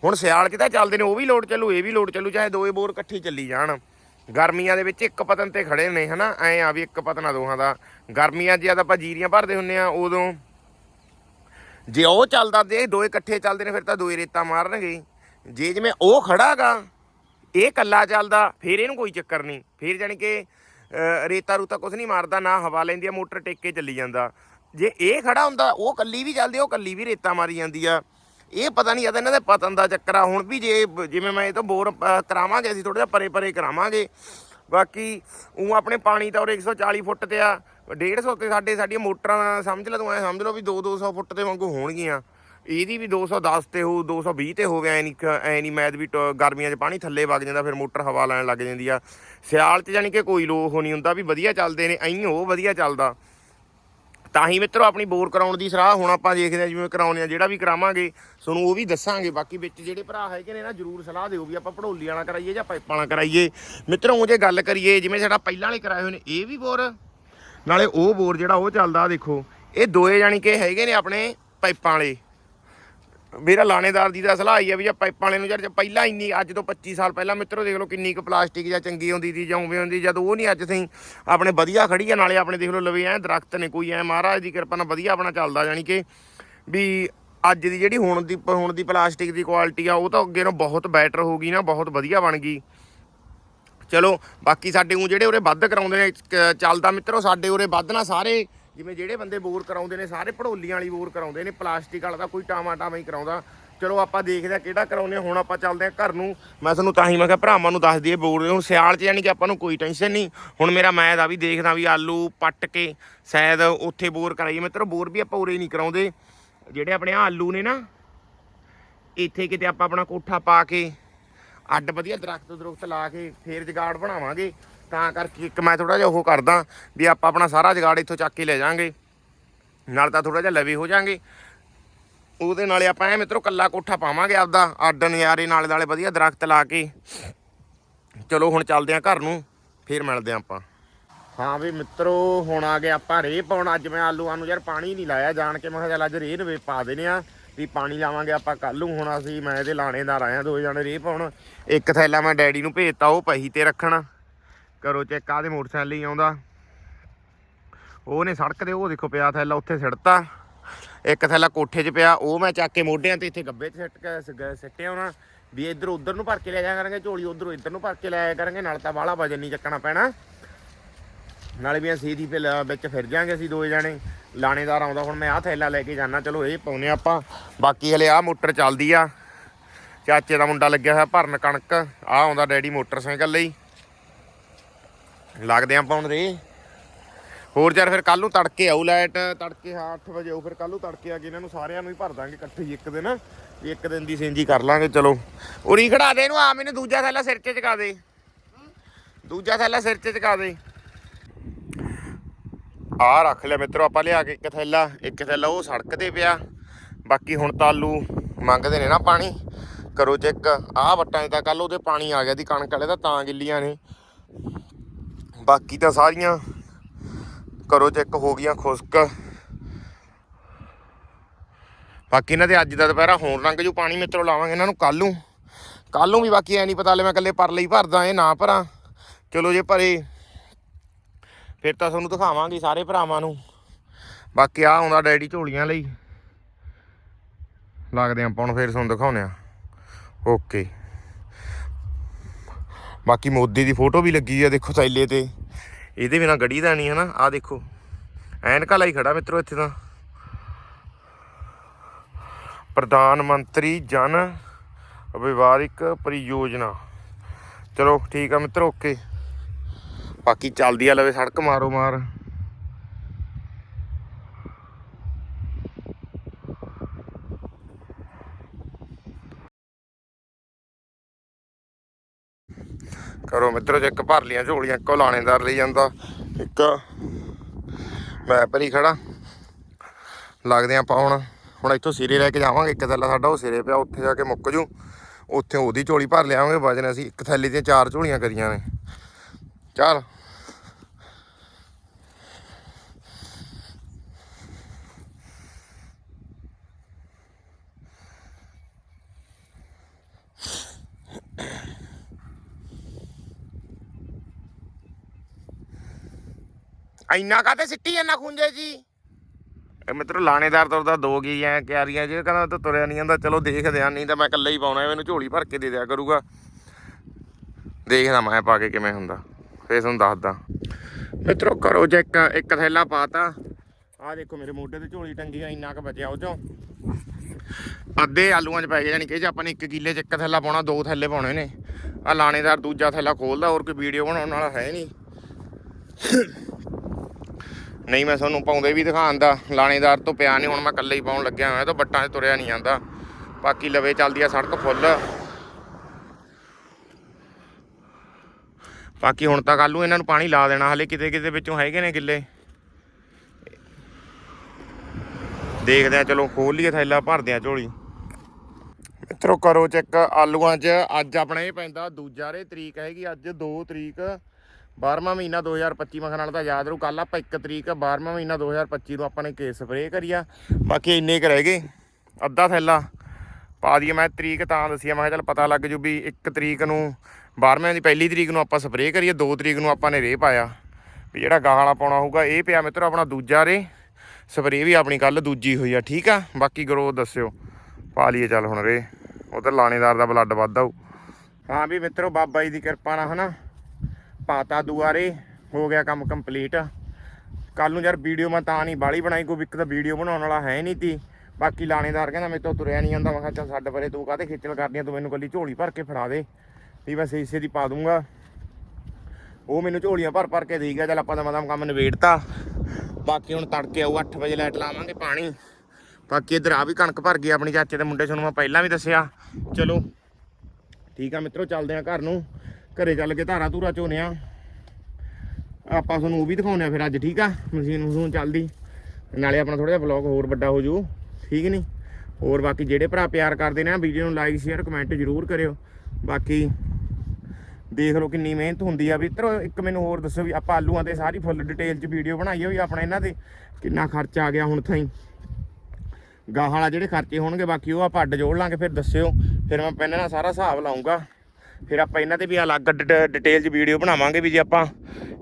ਹੁਣ ਸਿਆਲ 'ਚ ਚੱਲਦੇ ਨੇ, ਉਹ ਵੀ ਲੋਡ ਚੱਲੂ, ਇਹ ਵੀ ਲੋਡ ਚੱਲੂ, ਚਾਹੇ ਦੋਏ ਬੋਰ ਇਕੱਠੀ ਚੱਲੀ ਜਾਣ। ਗਰਮੀਆਂ ਦੇ ਵਿੱਚ ਇੱਕ ਪਤਨ ਤੇ ਖੜੇ ਨੇ, ਹਨਾ? ਐ ਆ ਵੀ ਇੱਕ ਪਤਨਾ ਦੋਹਾਂ ਦਾ। ਗਰਮੀਆਂ 'ਚ ਜਦ ਆਪਾਂ ਜੀਰੀਆਂ ਭਰਦੇ ਹੁੰਨੇ ਆ, ਉਦੋਂ ਜੇ ਉਹ ਚੱਲਦਾ ਜੇ ਇਹ ਦੋਏ ਇਕੱਠੇ ਚੱਲਦੇ ਨੇ, ਫਿਰ ਤਾਂ ਦੋਏ ਰੇਤਾ ਮਾਰਨਗੇ ਜੇ ਜਿਵੇਂ ਉਹ ਖੜਾਗਾ, ਇਹ ਕੱਲਾ ਚੱਲਦਾ, ਫਿਰ ਇਹਨੂੰ ਕੋਈ ਚੱਕਰ ਨਹੀਂ। ਫਿਰ ਜਾਣੀ ਕਿ ਰੇਤਾ ਰੂਤਾ ਕੁਝ ਨਹੀਂ ਮਾਰਦਾ, ਨਾ ਹਵਾ ਲੈਂਦੀ ਆ, ਮੋਟਰ ਟੇਕ ਕੇ ਚੱਲੀ ਜਾਂਦਾ। ਜੇ ਇਹ ਖੜਾ ਹੁੰਦਾ, ਉਹ ਕੱਲੀ ਵੀ ਚੱਲਦੀ ਉਹ ਕੱਲੀ ਵੀ ਰੇਤਾ ਮਾਰੀ ਜਾਂਦੀ ਆ। ਇਹ ਪਤਾ ਨਹੀਂ ਆਦਾ ਇਹਨਾਂ ਦਾ ਪਤਨ ਦਾ ਚੱਕਰ ਆ। ਹੁਣ ਵੀ ਜੇ, ਜਿਵੇਂ ਮੈਂ ਇਹ ਤੋਂ ਬੋਰ ਕਰਾਵਾਂਗੇ ਅਸੀਂ ਥੋੜਾ ਜਿਹਾ ਪਰੇ ਪਰੇ ਕਰਾਵਾਂਗੇ। ਬਾਕੀ ਉਹ ਆਪਣੇ ਪਾਣੀ ਤਾਂ ਉਹ 140 ਫੁੱਟ ਤੇ ਆ 150 ਤੇ ਸਾਡੇ, ਸਾਡੀਆਂ ਮੋਟਰਾਂ ਸਮਝ ਲੈ ਤੂੰ, ਐ ਸਮਝ ਲਓ ਵੀ 2 200 ਫੁੱਟ ਤੇ ਵਾਂਗੂ ਹੋਣਗੀਆਂ। ਇਹਦੀ ਵੀ 210 ਤੇ ਹੋਊ 220 ਤੇ ਹੋਵੇ, ਐ ਨਹੀਂ ਐ ਨਹੀਂ ਮੈਦ ਵੀ ਟ- ਗਰਮੀਆਂ 'ਚ ਪਾਣੀ ਥੱਲੇ ਵਗ ਜਾਂਦਾ, ਫਿਰ ਮੋਟਰ ਹਵਾ ਲੈਣ ਲੱਗ ਜਾਂਦੀ ਆ। ਸਿਆਲ 'ਚ ਜਾਨੀ ਕਿ ਕੋਈ ਲੋ ਲੋਹ ਨਹੀਂ ਹੁੰਦਾ ਵੀ ਵਧੀਆ ਚੱਲਦੇ ਨੇ, ਐਂ ਉਹ ਵਧੀਆ ਚੱਲਦਾ। ਤਾਂ ਹੀ ਮਿੱਤਰੋ, ਆਪਣੀ ਬੋਰ ਕਰਾਉਣ ਦੀ ਸਲਾਹ ਹੁਣ ਆਪਾਂ ਦੇਖਦੇ ਹਾਂ ਜਿਵੇਂ ਕਰਾਉਣੇ ਆ, ਜਿਹੜਾ ਵੀ ਕਰਾਵਾਂਗੇ ਤੁਹਾਨੂੰ ਉਹ ਵੀ ਦੱਸਾਂਗੇ। ਬਾਕੀ ਵਿੱਚ ਜਿਹੜੇ ਭਰਾ ਹੈਗੇ ਨੇ ਨਾ, ਜਰੂਰ ਸਲਾਹ ਦਿਓ ਵੀ ਆਪਾਂ ਪੜੋਲੀ ਵਾਲਾ ਕਰਾਈਏ ਜਾਂ ਪਾਈਪਾਂ ਵਾਲਾ ਕਰਾਈਏ। ਮਿੱਤਰੋ ਉਹ ਜੇ ਗੱਲ ਕਰੀਏ, ਜਿਵੇਂ ਸਾਡਾ ਪਹਿਲਾਂ ਵਾਲੇ ਕਰਾਏ ਹੋਏ ਨੇ, ਇਹ ਵੀ ਬੋਰ। ਨਾਲੇ ਉਹ ਬੋਰ ਜਿਹੜਾ ਉਹ ਚੱਲਦਾ, ਦੇਖੋ। ਇਹ ਦੋਏ ਜਾਨੀ ਕਿ ਹੈਗੇ ਨੇ ਆਪਣੇ ਪਾਈਪਾਂ ਵਾਲੇ। ਮੇਰਾ ਲਾਣੇਦਾਰ ਦੀ ਦਾ ਸਲਾਹ ਹੀ ਆ ਵੀ ਆ ਪਾਈਪਾਂ ਵਾਲੇ ਨੂੰ ਯਾਰ ਪਹਿਲਾਂ ਇੰਨੀ ਅੱਜ ਤੋਂ 25 ਸਾਲ ਪਹਿਲਾਂ ਮਿੱਤਰੋ ਦੇਖ ਲਓ ਕਿੰਨੀ ਕੁ ਪਲਾਸਟਿਕ ਜਾਂ ਚੰਗੀ ਆਉਂਦੀ ਸੀ ਜਾਂ ਉਵੇਂ ਹੁੰਦੀ ਜਦ ਉਹ ਨਹੀਂ ਅੱਜ ਸਹੀ। ਆਪਣੇ ਵਧੀਆ ਖੜੀ ਆ, ਨਾਲੇ ਆਪਣੇ ਦੇਖ ਲਓ ਲਵੇ ਐ ਦਰਖਤ ਨੇ ਕੋਈ ਐ, ਮਹਾਰਾਜ ਦੀ ਕਿਰਪਾ ਨਾਲ ਵਧੀਆ ਆਪਣਾ ਚੱਲਦਾ ਯਾਨੀ ਕਿ ਵੀ ਅੱਜ ਦੀ ਜਿਹੜੀ ਹੁਣ ਦੀ ਹੁਣ ਦੀ ਪਲਾਸਟਿਕ ਦੀ ਕੁਆਲਿਟੀ ਆ, ਉਹ ਤਾਂ ਅੱਗੇ ਨਾਲੋਂ ਬਹੁਤ ਬੈਟਰ ਹੋ ਗਈ ਨਾ, ਬਹੁਤ ਵਧੀਆ ਬਣ ਗਈ। ਚਲੋ, ਬਾਕੀ ਸਾਡੇ ਉਹ ਜਿਹੜੇ ਉਰੇ ਵੱਧ ਕਰਾਉਂਦੇ ਨੇ ਕ- ਚੱਲਦਾ ਮਿੱਤਰੋ, ਸਾਡੇ ਉਰੇ ਵੱਧ ਨਾ ਸਾਰੇ ਜਿਵੇਂ ਜਿਹੜੇ ਬੰਦੇ ਬੋਰ ਕਰਾਉਂਦੇ ਨੇ, ਸਾਰੇ ਪੜੋਲੀਆਂ ਵਾਲੀ ਬੋਰ ਕਰਾਉਂਦੇ ਨੇ, ਪਲਾਸਟਿਕ ਵਾਲਾ ਤਾਂ ਕੋਈ ਟਾਮਾ ਟਾਮਾ ਹੀ ਕਰਾਉਂਦਾ। ਚਲੋ ਆਪਾਂ ਦੇਖਦੇ ਆ ਕਿਹੜਾ ਕਰਾਉਂਦੇ ਆ ਹੁਣ ਆਪਾਂ ਚੱਲਦੇ ਆ ਘਰ ਨੂੰ। ਮੈਂ ਤੁਹਾਨੂੰ ਤਾਂ ਹੀ ਮੈਂ ਕਿਹਾ ਭਰਾਵਾਂ ਨੂੰ ਦੱਸ ਦਈਏ ਬੋਰ, ਹੁਣ ਸਿਆਲ 'ਚ ਯਾਨੀ ਕਿ ਆਪਾਂ ਨੂੰ ਕੋਈ ਟੈਨਸ਼ਨ ਨਹੀਂ। ਹੁਣ ਮੇਰਾ ਮੈਂ ਦਾ ਵੀ ਦੇਖਦਾ ਵੀ ਆਲੂ ਪੱਟ ਕੇ ਸ਼ਾਇਦ ਉੱਥੇ ਬੋਰ ਕਰਾਈਏ। ਮਿੱਤਰੋ ਬੋਰ ਵੀ ਆਪਾਂ ਉਰੇ ਨਹੀਂ ਕਰਾਉਂਦੇ। ਜਿਹੜੇ ਆਪਣੇ ਆਲੂ ਨੇ ਨਾ, ਇੱਥੇ ਕਿਤੇ ਆਪਾਂ ਆਪਣਾ ਕੋਠਾ ਪਾ ਕੇ ਅੱਡ ਵਧੀਆ ਦਰਖਤ ਦਰਖਤ ਲਾ ਕੇ ਫੇਰ ਜਗਾੜ ਬਣਾਵਾਂਗੇ। ਤਾਂ ਕਰਕੇ ਇੱਕ ਮੈਂ ਥੋੜਾ ਜਿਹਾ ਉਹ ਕਰਦਾ ਵੀ ਆਪਾਂ ਆਪਣਾ ਸਾਰਾ ਜਗਾੜ ਇੱਥੋਂ ਚੱਕ ਕੇ ਲੈ ਜਾਾਂਗੇ ਨਾਲ ਤਾਂ ਥੋੜਾ ਜਿਹਾ ਲਵੇ ਹੋ ਜਾਾਂਗੇ ਉਹਦੇ ਨਾਲੇ ਆਪਾਂ ਐ ਮਿੱਤਰੋ ਕੱਲਾ ਕੋਠਾ ਪਾਵਾਂਗੇ ਆਪਦਾ ਆਡਨ ਨਜ਼ਾਰੇ ਨਾਲੇ ਨਾਲੇ ਵਧੀਆ ਦਰਖਤ ਲਾ ਕੇ। ਚਲੋ ਹੁਣ ਚੱਲਦੇ ਆਂ ਘਰ ਨੂੰ, ਫੇਰ ਮਿਲਦੇ ਆਂ ਆਪਾਂ। ਹਾਂ ਵੀ ਮਿੱਤਰੋ, ਹੁਣ ਆ ਗਏ ਆਪਾਂ ਰੇਹ ਪਾਉਣ। ਅੱਜ ਮੈਂ ਆਲੂਆਂ ਨੂੰ ਯਾਰ ਪਾਣੀ ਨਹੀਂ ਲਾਇਆ, ਜਾਣ ਕੇ ਮੈਂ ਕਿਹਾ ਚੱਲ ਅੱਜ ਰੇਹ ਰਵੇ ਪਾ ਦੇਣੇ ਆ। ਵੀ ਪਾਣੀ ਲਾਵਾਂਗੇ ਆਪਾਂ ਕੱਲ ਨੂੰ। ਹੁਣ ਅਸੀਂ, ਮੈਂ ਇਹਦੇ ਲਾਣੇਦਾਰ ਆਇਆ, ਦੋ ਜਣੇ ਰੇਹ ਪਾਉਣ। ਇੱਕ ਥੈਲਾ ਮੈਂ ਡੈਡੀ ਨੂੰ ਭੇਜਤਾ, ਉਹ ਪਹੀ ਤੇ ਰੱਖਣ। ਕਰੋ ਚੈੱਕ ਆਦੇ ਮੋਟਰਸਾਈਕਲ ਹੀ ਆਉਂਦਾ। ਉਹ ਨੇ ਸੜਕ ਦੇ ਉਹ ਦੇਖੋ ਪਿਆ ਥੈਲਾ ਉੱਥੇ ਸਿੜਤਾ। ਇੱਕ ਥੈਲਾ ਕੋਠੇ 'ਚ ਪਿਆ, ਉਹ ਮੈਂ ਚੱਕ ਕੇ ਮੋਢਿਆਂ ਤੇ ਇੱਥੇ ਗੱਬੇ 'ਚ ਸਿੱਟ ਕੇ ਸਿੱਟਿਆ ਹੋਣਾ। ਵੀ ਇੱਧਰ ਉੱਧਰ ਨੂੰ ਭਰ ਕੇ ਲੈ ਜਾਇਆ ਕਰਾਂਗੇ, ਝੋਲੀ ਉੱਧਰੋਂ ਇੱਧਰ ਨੂੰ ਭਰ ਕੇ ਲੈ ਜਾਇਆ ਕਰਾਂਗੇ, ਨਾਲ ਤਾਂ ਬਾਹਲਾ ਵਜਨ ਨਹੀਂ ਚੱਕਣਾ ਪੈਣਾ। ਨਾਲੇ ਵੀ ਅਸੀਂ ਦੀ ਵਿੱਚ ਫਿਰ ਜਾਾਂਗੇ ਅਸੀਂ ਦੋ ਜਾਣੇ। ਲਾਣੇਦਾਰ ਆਉਂਦਾ, ਹੁਣ ਮੈਂ ਆਹ ਥੈਲਾ ਲੈ ਕੇ ਜਾਣਾ ਚਲੋ ਇਹ ਪਾਉਨੇ ਆਪਾਂ। ਬਾਕੀ ਹਲੇ ਆਹ ਮੋਟਰ ਚੱਲਦੀ ਆ। ਚਾਚੇ ਦਾ ਮੁੰਡਾ ਲੱਗਿਆ ਹੋਇਆ ਭਰਨ ਕਣਕ। ਆ ਆਉਂਦਾ ਡੈਡੀ ਮੋਟਰਸਾਈਕਲ ਲਈ। ਲੱਗਦੇ ਆਪਾਂ ਹੁਣ ਰੇ ਹੋਰ ਯਾਰ ਫਿਰ ਕੱਲ ਨੂੰ ਤੜਕੇ ਆਊ ਲਾਈਟ, ਤੜਕੇ ਹਾਂ 8 ਵਜੇ ਆਊ, ਫਿਰ ਕੱਲ ਨੂੰ ਤੜਕੇ ਆ ਕੇ ਇਹਨਾਂ ਨੂੰ ਸਾਰਿਆਂ ਨੂੰ ਹੀ ਭਰ ਦਾਂਗੇ ਇਕੱਠੇ ਹੀ ਇੱਕ ਦਿਨ। ਵੀ ਇੱਕ ਦਿਨ ਦੀ ਸਿੰਜੀ ਕਰ ਲਾਂਗੇ, ਚਲੋ। ਉਰੀ ਖੜਾ ਦੇ ਇਹਨੂੰ ਆ ਮੈਨੂੰ ਦੂਜਾ ਥੈਲਾ ਸਿਰ 'ਚ ਚਕਾ ਦੇ। ਦੂਜਾ ਥੈਲਾ ਸਿਰ 'ਚ ਚਕਾ ਦੇ। ਆ ਰੱਖ ਲਿਆ ਮਿੱਤਰੋ, ਆਪਾਂ ਲਿਆ ਕੇ ਇੱਕ ਥੈਲਾ ਇੱਕ ਥੈਲਾ ਉਹ ਸੜਕ ਤੇ ਪਿਆ। ਬਾਕੀ ਹੁਣ ਤਾਂ ਆਲੂ ਮੰਗਦੇ ਨੇ ਨਾ ਪਾਣੀ। ਕਰੋ ਚੈੱਕ, ਆਹ ਵੱਟਾਂ 'ਚ ਤਾਂ ਕੱਲ ਉਹਦੇ ਪਾਣੀ ਆ ਗਿਆ ਦੀ ਕਣਕ ਵਾਲੇ ਦਾ, ਤਾਂ ਗਿੱਲੀਆਂ ਨੇ। ਬਾਕੀ ਤਾਂ ਸਾਰੀਆਂ ਕਰੋ ਚੈੱਕ, ਹੋ ਗਈਆਂ ਖੁਸ਼ਕ। ਬਾਕੀ ਇਹਨਾਂ ਦੇ ਅੱਜ ਦਾ ਦੁਪਹਿਰਾ ਹੋਣ ਰੰਗ ਜੋ, ਪਾਣੀ ਮਿੱਤਰੋ ਲਾਵਾਂਗੇ ਇਹਨਾਂ ਨੂੰ ਕੱਲ ਨੂੰ। ਕੱਲ ਨੂੰ ਵੀ ਬਾਕੀ ਐ ਨਹੀਂ ਪਤਾ ਲੈ ਮੈਂ ਇਕੱਲੇ ਪਰ ਲਈ ਭਰਦਾ, ਇਹ ਨਾ ਭਰਾਂ। ਚਲੋ ਜੇ ਭਰੇ, ਫਿਰ ਤਾਂ ਤੁਹਾਨੂੰ ਦਿਖਾਵਾਂਗੇ ਸਾਰੇ ਭਰਾਵਾਂ ਨੂੰ। ਬਾਕੀ ਆ ਆਉਂਦਾ ਡੈਡੀ ਝੋਲੀਆਂ ਲਈ। ਲੱਗਦੇ ਆਪਾਂ ਹੁਣ ਫਿਰ ਤੁਹਾਨੂੰ ਦਿਖਾਉਂਦੇ ਆ ਓਕੇ। ਬਾਕੀ ਮੋਦੀ ਦੀ ਫੋਟੋ ਵੀ ਲੱਗੀ ਆ, ਦੇਖੋ ਥੈਲੇ ਤੇ। ਇਹਦੇ ਬਿਨਾ ਗੜੀ ਦਾ ਨਹੀਂ, ਹਨਾ? ਆ ਦੇਖੋ। ਐਨਕਾ ਲਈ ਖੜਾ ਮਿੱਤਰੋ ਇੱਥੇ ਤਾਂ। ਪ੍ਰਧਾਨ ਮੰਤਰੀ ਜਨ ਵਿਵਾਰਿਕ ਪਰਿਯੋਜਨਾ। ਚਲੋ, ਠੀਕ ਆ ਮਿੱਤਰੋ, ਓਕੇ। ਬਾਕੀ ਚੱਲਦੀ ਆ, ਲਵੇ ਸੜਕ ਮਾਰੋ ਮਾਰ ਕਰੋ ਮਿੱਤਰੋ, ਜੇ ਇੱਕ ਭਰ ਲੀਆਂ ਝੋਲੀਆਂ, ਇੱਕੋ ਲਾਣੇਦਾਰ ਲਈ ਜਾਂਦਾ। ਇੱਕ, ਮੈਂ ਭਰੀ ਖੜਾ। ਲੱਗਦੇ ਆਪਾਂ ਹੁਣ ਹੁਣ ਇੱਥੋਂ ਸਿਰੇ ਲੈ ਕੇ ਜਾਵਾਂਗੇ। ਇੱਕ ਥੈਲਾ ਸਾਡਾ ਉਹ ਸਿਰੇ ਪਿਆ, ਉੱਥੇ ਜਾ ਕੇ ਮੁੱਕ ਜੂ। ਉੱਥੇ ਉਹਦੀ ਝੋਲੀ ਭਰ ਲਿਆਵਾਂਗੇ। ਵਜਨ ਅਸੀਂ ਇੱਕ ਥੈਲੀ ਦੀਆਂ ਚਾਰ ਝੋਲੀਆਂ ਕਰੀਆਂ ਨੇ। ਚੱਲ। ਇੰਨਾ ਕਾਤੇ ਸਿੱਟੀ ਜਾਂਦਾ ਖੁੰਝੇ ਜੀ? ਇਹ ਮਿੱਤਰ, ਲਾਣੇਦਾਰ ਤੁਰਦਾ ਦੋ ਗਈ ਐ ਕਿਆਰੀਆਂ ਜੇ ਕਹਿੰਦਾ ਤਾਂ ਤੁਰਿਆ ਨਹੀਂ ਜਾਂਦਾ, ਚਲੋ ਦੇਖਦੇ ਆ, ਨਹੀਂ ਤਾਂ ਮੈਂ ਇਕੱਲਾ ਹੀ ਪਾਉਣਾ ਮੈਨੂੰ ਝੋਲੀ ਭਰ ਕੇ ਦੇ ਦਿਆ ਕਰੂਗਾ। ਦੇਖਦਾ ਮੈਂ ਪਾ ਕੇ ਕਿਵੇਂ ਹੁੰਦਾ, ਫੇਰ ਤੁਹਾਨੂੰ ਦੱਸਦਾ। ਮਿੱਤਰੋ, ਕਰੋ ਚੈੱਕ ਇੱਕ ਥੈਲਾ ਪਾਤਾ ਆਹ ਦੇਖੋ ਮੇਰੇ ਮੋਢੇ ਤੇ ਝੋਲੀ ਟੰਗੀ ਆ, ਇੰਨਾ ਕੁ ਬਚਿਆ ਉਹ ਚੋਂ। ਅੱਧੇ ਆਲੂਆਂ 'ਚ ਪੈ ਗਏ ਯਾਨੀ ਕਿ ਜੇ ਆਪਾਂ ਨੇ ਇੱਕ ਕਿੱਲੇ 'ਚ ਇੱਕ ਥੈਲਾ ਪਾਉਣਾ, ਦੋ ਥੈਲੇ ਪਾਉਣੇ ਨੇ। ਆ ਲਾਣੇਦਾਰ ਦੂਜਾ ਥੈਲਾ ਖੋਲਦਾ, ਹੋਰ ਕੋਈ ਵੀਡੀਓ ਬਣਾਉਣ ਵਾਲਾ ਹੈ ਨਹੀਂ। ਨਹੀਂ, ਮੈਂ ਤੁਹਾਨੂੰ ਪਾਉਂਦੇ ਵੀ ਦਿਖਾਉਂਦਾ ਲਾਣੇਦਾਰ ਤੋਂ ਪਿਆ ਨਹੀਂ ਹੁਣ ਮੈਂ ਇਕੱਲੇ ਹੀ ਪਾਉਣ ਲੱਗਿਆ ਹੋਇਆ, ਤਾਂ ਬੱਟਾਂ 'ਚ ਤੁਰਿਆ ਨਹੀਂ ਜਾਂਦਾ। ਬਾਕੀ ਲਵੇ ਚੱਲਦੀ ਆ ਸੜਕ ਫੁੱਲ। ਬਾਕੀ ਹੁਣ ਤਾਂ ਕੱਲ ਇਹਨਾਂ ਨੂੰ ਪਾਣੀ ਲਾ ਦੇਣਾ, ਹਲੇ ਕਿਤੇ ਕਿਤੇ ਵਿੱਚੋਂ ਹੈਗੇ ਨੇ ਗਿੱਲੇ। ਦੇਖਦੇ ਆ, ਚਲੋ ਖੋਲ ਲਈਏ ਥੈਲਾ, ਭਰਦੇ ਆ ਝੋਲੀ। ਮਿੱਤਰੋ, ਕਰੋ ਚੈੱਕ, ਆਲੂਆਂ 'ਚ ਅੱਜ ਆਪਣਾ ਇਹ ਪੈਂਦਾ, ਦੂਜਾ ਰੇ ਤਰੀਕ ਹੈਗੀ, ਅੱਜ 2 ਤਰੀਕ। 12ਵਾਂ ਮਹੀਨਾ 2025 ਮਖਾਂ ਨਾਲ ਤਾਂ ਯਾਦ ਰਹੂ ਕੱਲ ਆਪਾਂ 1 ਤਰੀਕ 12ਵਾਂ ਮਹੀਨਾ 2025 ਨੂੰ ਆਪਾਂ ਨੇ ਕੇਸ ਸਪਰੇਅ ਕਰੀਆ ਬਾਕੀ ਇੰਨੇ ਕ ਰਹਿ ਗਏ, ਅੱਧਾ ਥੈਲਾ ਪਾ ਦਈਏ, ਮੈਂ ਤਰੀਕ ਤਾਂ ਦੱਸੀ ਮੈਂ ਕਿਹਾ ਚੱਲ ਪਤਾ ਲੱਗ ਜੂ ਵੀ 1 ਤਰੀਕ ਨੂੰ 12ਵੇਂ ਦੀ ਪਹਿਲੀ ਤਰੀਕ ਨੂੰ ਆਪਾਂ ਸਪਰੇਅ ਕਰੀਏ 2 ਤਰੀਕ ਨੂੰ ਆਪਾਂ ਨੇ ਰੇ ਪਾਇਆ। ਵੀ ਜਿਹੜਾ ਗਾਹ ਵਾਲਾ ਪਾਉਣਾ ਹੋਊਗਾ, ਇਹ ਪਿਆ ਮਿੱਤਰੋ ਆਪਣਾ ਦੂਜਾ ਰੇ, ਸਪਰੇਅ ਵੀ ਆਪਣੀ ਕੱਲ ਦੂਜੀ ਹੋਈ ਆ, ਠੀਕ ਆ? ਬਾਕੀ ਗਰੋਥ ਦੱਸਿਓ, ਪਾ ਲਈਏ ਚੱਲ ਹੁਣ ਰੇ, ਉਧਰ ਲਾਣੇਦਾਰ ਦਾ ਬਲੱਡ ਵੱਧ ਹੋਊ ਹਾਂ ਵੀ ਮਿੱਤਰੋ, ਬਾਬਾ ਜੀ ਦੀ ਕਿਰਪਾ ਨਾਲ ਹਨਾ ਪਾਤਾ ਦੁਆਰੇ ਹੋ ਗਿਆ ਕੰਮ ਕੰਪਲੀਟ ਕੱਲ ਨੂੰ ਯਾਰ ਵੀਡੀਓ ਮੈਂ ਤਾਂ ਨਹੀਂ ਬਾਲੀ ਬਣਾਈ, ਕੋਈ ਇੱਕ ਤਾਂ ਵੀਡੀਓ ਬਣਾਉਣ ਵਾਲਾ ਹੈ ਨਹੀਂ ਤੀ ਬਾਕੀ ਲਾਣੇਦਾਰ ਕਹਿੰਦਾ ਮੇਰੇ ਤੋਂ ਤੁਰਿਆ ਨਹੀਂ ਜਾਂਦਾ, ਮੈਂ ਕਿਹਾ ਚੱਲ ਛੱਡ ਪਰੇ, ਤੂੰ ਕਾਹਦੇ ਖੇਚਲ ਕਰਦੀ ਆ, ਤੂੰ ਮੈਨੂੰ ਕੱਲੀ ਝੋਲੀ ਭਰ ਕੇ ਫੜਾ ਦੇ। ਵੀ ਮੈਂ ਹਿੱਸੇ ਦੀ ਪਾ ਦੂੰਗਾ ਉਹ ਮੈਨੂੰ ਝੋਲੀਆਂ ਭਰ ਭਰ ਕੇ ਦੇ ਗਿਆ, ਚੱਲ ਆਪਾਂ ਦਾ ਮਦਮ ਕੰਮ ਨਿਬੇੜਤਾ। ਬਾਕੀ ਹੁਣ ਤੜਕੇ ਆਊ 8 ਵਜੇ ਲਾਈਟ ਲਾਵਾਂਗੇ ਪਾਣੀ। ਬਾਕੀ ਇਧਰ ਆ ਵੀ ਕਣਕ ਭਰ ਗਈ, ਆਪਣੀ ਚਾਚੇ ਦੇ ਮੁੰਡੇ ਤੁਹਾਨੂੰ ਮੈਂ ਪਹਿਲਾਂ ਵੀ ਦੱਸਿਆ। ਚਲੋ, ਠੀਕ ਆ ਮਿੱਤਰੋ, ਚੱਲਦੇ ਆ ਘਰ ਨੂੰ। ਘਰੇ ਚੱਲ ਕੇ ਧਾਰਾ ਧੂਰਾ ਚੋਨੇ ਆ। ਆਪਾਂ ਤੁਹਾਨੂੰ ਉਹ ਵੀ ਦਿਖਾਉਣੇ ਆ ਫਿਰ ਅੱਜ, ਠੀਕ ਆ? ਮਸ਼ੀਨ ਮਸ਼ੂਨ ਚੱਲਦੀ। ਨਾਲੇ ਆਪਣਾ ਥੋੜਾ ਜਿਹਾ ਵਲੌਗ ਹੋਰ ਵੱਡਾ ਹੋ ਜੂ ਠੀਕ ਨਹੀਂ ਹੋਰ ਬਾਕੀ ਜਿਹੜੇ ਭਰਾ ਪਿਆਰ ਕਰਦੇ ਨੇ ਵੀਡੀਓ ਨੂੰ ਲਾਈਕ ਸ਼ੇਅਰ ਕਮੈਂਟ ਜ਼ਰੂਰ ਕਰਿਓ। ਬਾਕੀ ਦੇਖ ਲਓ ਕਿੰਨੀ ਮਿਹਨਤ ਹੁੰਦੀ ਆ। ਵੀ ਤਰੋ ਇੱਕ ਮੈਨੂੰ ਹੋਰ ਦੱਸੋ ਵੀ ਆਪਾਂ ਆਲੂਆਂ ਤੇ ਸਾਰੀ ਫੁੱਲ ਡਿਟੇਲ 'ਚ ਵੀਡੀਓ ਬਣਾਈ ਹੋਈ ਆਪਣਾ ਇਹਨਾਂ ਤੇ ਕਿੰਨਾ ਖਰਚਾ ਆ ਗਿਆ ਹੁਣ ਤਾਈਂ ਗਾਹਾਂ ਵਾਲਾ ਜਿਹੜੇ ਖਰਚੇ ਹੋਣਗੇ, ਬਾਕੀ ਉਹ ਆਪਾਂ ਅੱਡ ਜੋੜ ਲਾਂਗੇ, ਫਿਰ ਦੱਸਿਓ। ਫਿਰ ਮੈਂ ਪਹਿਲਾਂ ਨਾਲ ਸਾਰਾ ਹਿਸਾਬ ਲਾਉਂਗਾ ਫਿਰ ਆਪਾਂ ਇਹਨਾਂ ਤੇ ਵੀ ਅਲੱਗ ਡਿਟੇਲ 'ਚ ਵੀਡੀਓ ਬਣਾਵਾਂਗੇ ਵੀ ਜੇ ਆਪਾਂ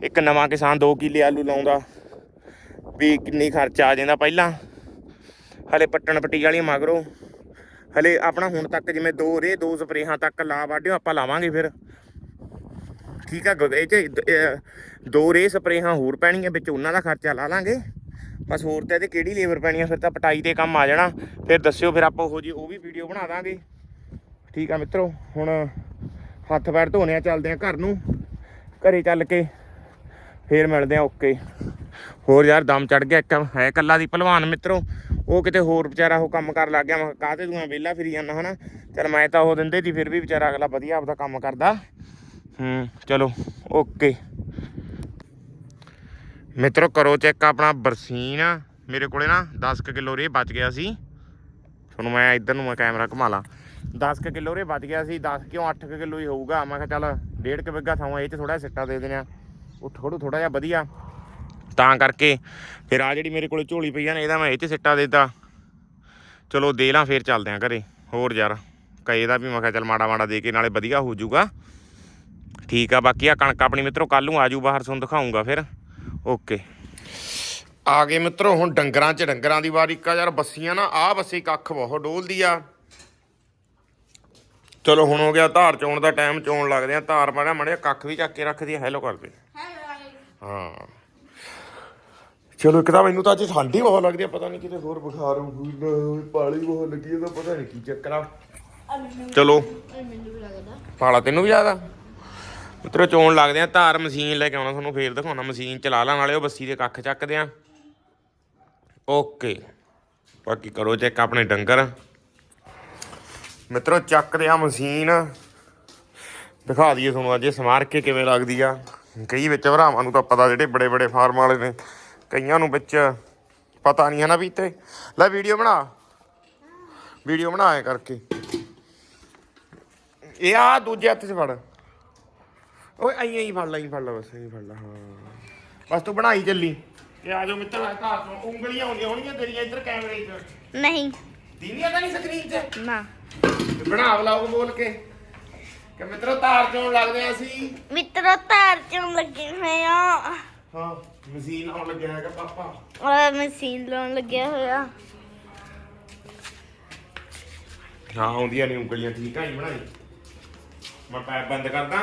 ਇੱਕ ਨਵਾਂ ਕਿਸਾਨ 2 ਕਿੱਲੇ ਆਲੂ ਲਾਉਂਦਾ, ਵੀ ਕਿੰਨੀ ਖਰਚਾ ਆ ਜਾਂਦਾ ਪਹਿਲਾਂ। ਹਲੇ ਪੱਟਣ ਪੱਟੀ ਵਾਲੀਆਂ ਮਗਰੋਂ। ਹਲੇ ਆਪਣਾ ਹੁਣ ਤੱਕ ਜਿਵੇਂ ਦੋ ਰੇ, ਦੋ ਸਪਰੇਹਾਂ ਤੱਕ ਲਾ ਵਾਢਿਓ, ਆਪਾਂ ਲਾਵਾਂਗੇ ਫਿਰ। ਠੀਕ ਆ ਗ- ਇਹ ਚ ਦੋ ਰੇ ਸਪਰੇਹਾਂ ਹੋਰ ਪੈਣੀਆਂ, ਵਿੱਚ ਉਹਨਾਂ ਦਾ ਖਰਚਾ ਲਾ ਲਾਂਗੇ। ਬਸ ਹੋਰ ਤੇ ਇਹਦੇ ਕਿਹੜੀ ਲੇਬਰ ਪੈਣੀ ਆ, ਫਿਰ ਤਾਂ ਪਟਾਈ ਤੇ ਕੰਮ ਆ ਜਾਣਾ। ਫਿਰ ਦੱਸਿਓ, ਫਿਰ ਆਪਾਂ ਉਹ ਜੀ ਉਹ ਵੀ ਵੀਡੀਓ ਬਣਾ ਦਾਂਗੇ। ਠੀਕ ਆ ਮਿੱਤਰੋ, ਹੁਣ ਹੱਥ ਪੈਰ ਧੋਣੇ ਆ, ਚੱਲਦੇ ਆ ਘਰ ਨੂੰ। ਘਰੇ ਚੱਲ ਕੇ ਫੇਰ ਮਿਲਦੇ ਆ, ਓਕੇ। ਹੋਰ ਯਾਰ, ਦਮ ਚੜ ਗਿਆ ਇੱਕ, ਹੈ ਕੱਲਾ ਦੀ ਭਲਵਾਨ ਮਿੱਤਰੋ। ਉਹ ਕਿਤੇ ਹੋਰ ਵਿਚਾਰਾ ਉਹ ਕੰਮ ਕਰ ਲੱਗ ਗਿਆ, ਮੈਂ ਕਿਹਾ ਕਾਹਤੇ ਤੂੰ ਵਿਹਲਾ ਫਿਰੀ ਜਾਂਦਾ, ਹਨਾ? ਚਲ ਮੈਂ ਤਾਂ ਉਹ ਦਿੰਦੇ ਸੀ ਫਿਰ ਵੀ ਵਿਚਾਰਾ ਅਗਲਾ ਵਧੀਆ ਆਪਦਾ ਕੰਮ ਕਰਦਾ। ਹੂੰ, ਚਲੋ, ਓਕੇ। ਮਿੱਤਰੋ, ਕਰੋ ਚੈੱਕ ਆਪਣਾ ਬਰਸੀਨ। ਮੇਰੇ ਕੋਲੇ ਨਾ 10 ਕਿਲੋ ਰੇ ਬਚ ਗਿਆ ਸੀ। ਤੁਹਾਨੂੰ ਮੈਂ ਇੱਧਰ ਨੂੰ ਮੈਂ ਕੈਮਰਾ ਘੁਮਾ ਲਾ। 10 ਕਿਲੋ ਰੇ ਵੱਜ ਗਿਆ ਸੀ 10 ਕਿਉਂ 8 ਕਿਲੋ ਹੀ ਹੋਊਗਾ? ਮੈਂ ਕਿਹਾ ਚੱਲ ਡੇਢ ਕੁ ਬਿੱਗਾ ਥਾਂ ਇਹ ਚ ਥੋੜਾ ਸਿੱਟਾ ਦੇ ਦੇਣਾ ਉਹ ਥੋੜਾ ਥੋੜਾ ਜਿਹਾ ਵਧੀਆ। ਤਾਂ ਕਰਕੇ ਫਿਰ ਆ ਜਿਹੜੀ ਮੇਰੇ ਕੋਲ ਝੋਲੀ ਪਈ ਆ ਨੇ, ਇਹਦਾ ਮੈਂ ਇਹ ਚ ਸਿੱਟਾ ਦੇਤਾ। ਚਲੋ ਦੇ ਲਾਂ, ਫੇਰ ਚੱਲਦੇ ਆਂ ਘਰੇ। ਹੋਰ ਯਾਰ ਕਈ ਦਾ ਵੀ ਮੈਂ ਕਿਹਾ ਚੱਲ ਮਾੜਾ ਮਾੜਾ ਦੇ ਕੇ ਨਾਲੇ ਵਧੀਆ ਹੋ ਜਾਊਗਾ। ਠੀਕ ਆ, ਬਾਕੀ ਆ ਕਣਕ ਆਪਣੀ ਮਿੱਤਰੋ ਕੱਲ ਨੂੰ ਆਜੂ ਬਾਹਰ ਤੁਹਾਨੂੰ ਦਿਖਾਉਂਗਾ ਫਿਰ। ਓਕੇ। ਆ ਗਏ ਮਿੱਤਰੋ, ਹੁਣ ਡੰਗਰਾਂ 'ਚ, ਡੰਗਰਾਂ ਦੀ ਵਾਰੀ। ਕਾ ਯਾਰ, ਬੱਸੀਆਂ ਨਾ ਆ ਬੱਸੀ ਕੱਖ ਬਹੁਤ ਡੋਲਦੀ ਆ। ਚਲੋ ਹੁਣ ਹੋ ਗਿਆ, ਧਾਰ ਚੋਣ ਦਾ ਟਾਈਮ ਚੋਣ ਲੱਗਦੇ ਆ, ਧਾਰ ਮਾੜਾ ਮੜਿਆ ਕੱਖ ਵੀ ਚੱਕ ਕੇ ਰੱਖਦੀ ਆ ਹੈਲੋ ਕਰਦੇ ਹਾਂ। ਚਲੋ ਇੱਕ ਤਾਂ ਮੈਨੂੰ ਤਾਂ ਅੱਜ ਠੰਡੀ ਬਹੁਤ ਲੱਗਦੀ ਆ, ਪਤਾ ਨਹੀਂ ਕਿਤੇ ਹੋਰ ਬੁਖਾਰ ਹੋਊ ਪਾਲੀ ਬਹੁਤ ਲੱਗੀ ਉਹਦਾ ਪਤਾ ਨਹੀਂ ਕੀ ਚੱਕਰ ਆ। ਚਲੋ। ਪਾਲਾ ਤੈਨੂੰ ਵੀ ਜ਼ਿਆਦਾ ਮਿੱਤਰੋ, ਚੋਣ ਲੱਗਦੇ ਆ, ਧਾਰ ਮਸ਼ੀਨ ਲੈ ਕੇ ਆਉਣਾ ਤੁਹਾਨੂੰ, ਫੇਰ ਦਿਖਾਉਣਾ, ਮਸ਼ੀਨ ਚਲਾ ਲੈਣ ਵਾਲੇ ਉਹ ਬੱਸੀ ਦੇ ਕੱਖ ਚੱਕਦੇ ਆ। ਓਕੇ। ਬਾਕੀ ਕਰੋ ਚੈੱਕ ਆਪਣੇ ਡੰਗਰ। ਮਿੱਤਰੋ ਚੱਕਦੇ ਆ ਮਸ਼ੀਨ। ਦਿਖਾ ਦਈਏ ਤੁਹਾਨੂੰ ਅੱਜ ਇਹ ਸਮਾਰ ਕੇ ਕਿਵੇਂ ਲੱਗਦੀ ਆ। ਕਈ ਵਿੱਚ ਭਰਾਵਾਂ ਨੂੰ ਤਾਂ ਪਤਾ ਜਿਹੜੇ ਬੜੇ ਬੜੇ ਫਾਰਮ ਵਾਲੇ ਨੇ। ਕਈਆਂ ਨੂੰ ਵਿੱਚ ਪਤਾ ਨਹੀਂ ਹੈ ਨਾ ਵੀ ਤੇ ਲੈ ਵੀਡੀਓ ਬਣਾ। ਵੀਡੀਓ ਬਣਾ ਐ ਕਰਕੇ। ਇਹ ਆ ਦੂਜੇ ਹੱਥ 'ਚ ਫੜ। ਓਏ ਆਈ ਆਈ ਫੜ ਲੈ ਫੜ ਲੈ ਬਸ ਆਈ ਫੜ ਲੈ ਹਾਂ। ਬਸ ਤੂੰ ਬਣਾਈ ਚੱਲੀ। ਇਹ ਆ ਜਾਓ ਮਿੱਤਰ ਆ ਘਰ ਤੋਂ ਉਂਗਲੀਆਂ ਆਉਂਦੀਆਂ ਹੋਣਗੀਆਂ ਤੇਰੀਆਂ ਇੱਧਰ ਕੈਮਰੇ 'ਚ। ਨਹੀਂ। ਦੀਨੀਆਂ ਤਾਂ ਨਹੀਂ ਸਕਰੀਨ 'ਚ? ਨਾ। ਤੇ ਬਣਾ ਵਲਾਗ ਬੋਲ ਕੇ। ਕਿ ਮਿੱਤਰੋ ਤਾਰ ਚੋਂ ਲੱਗਦੇ ਆ ਅਸੀਂ ਮਿੱਤਰੋ ਤਾਰ ਚੋਂ ਲੱਗੇ ਹੋਏ ਆ। ਹਾਂ ਮਸ਼ੀਨ ਆਉਣ ਲੱਗਿਆ ਹੈਗਾ ਪਾਪਾ। ਔਰ ਮਸ਼ੀਨ ਲਾਉਣ ਲੱਗਿਆ ਹੋਇਆ। ਹਾਂ ਆਉਂਦੀਆਂ ਨੇ ਉਂਗਲੀਆਂ ਠੀਕ ਆ ਜੀ ਬਣਾਈ। ਮੈਂ ਪੈਪ ਬੰਦ ਕਰਦਾ।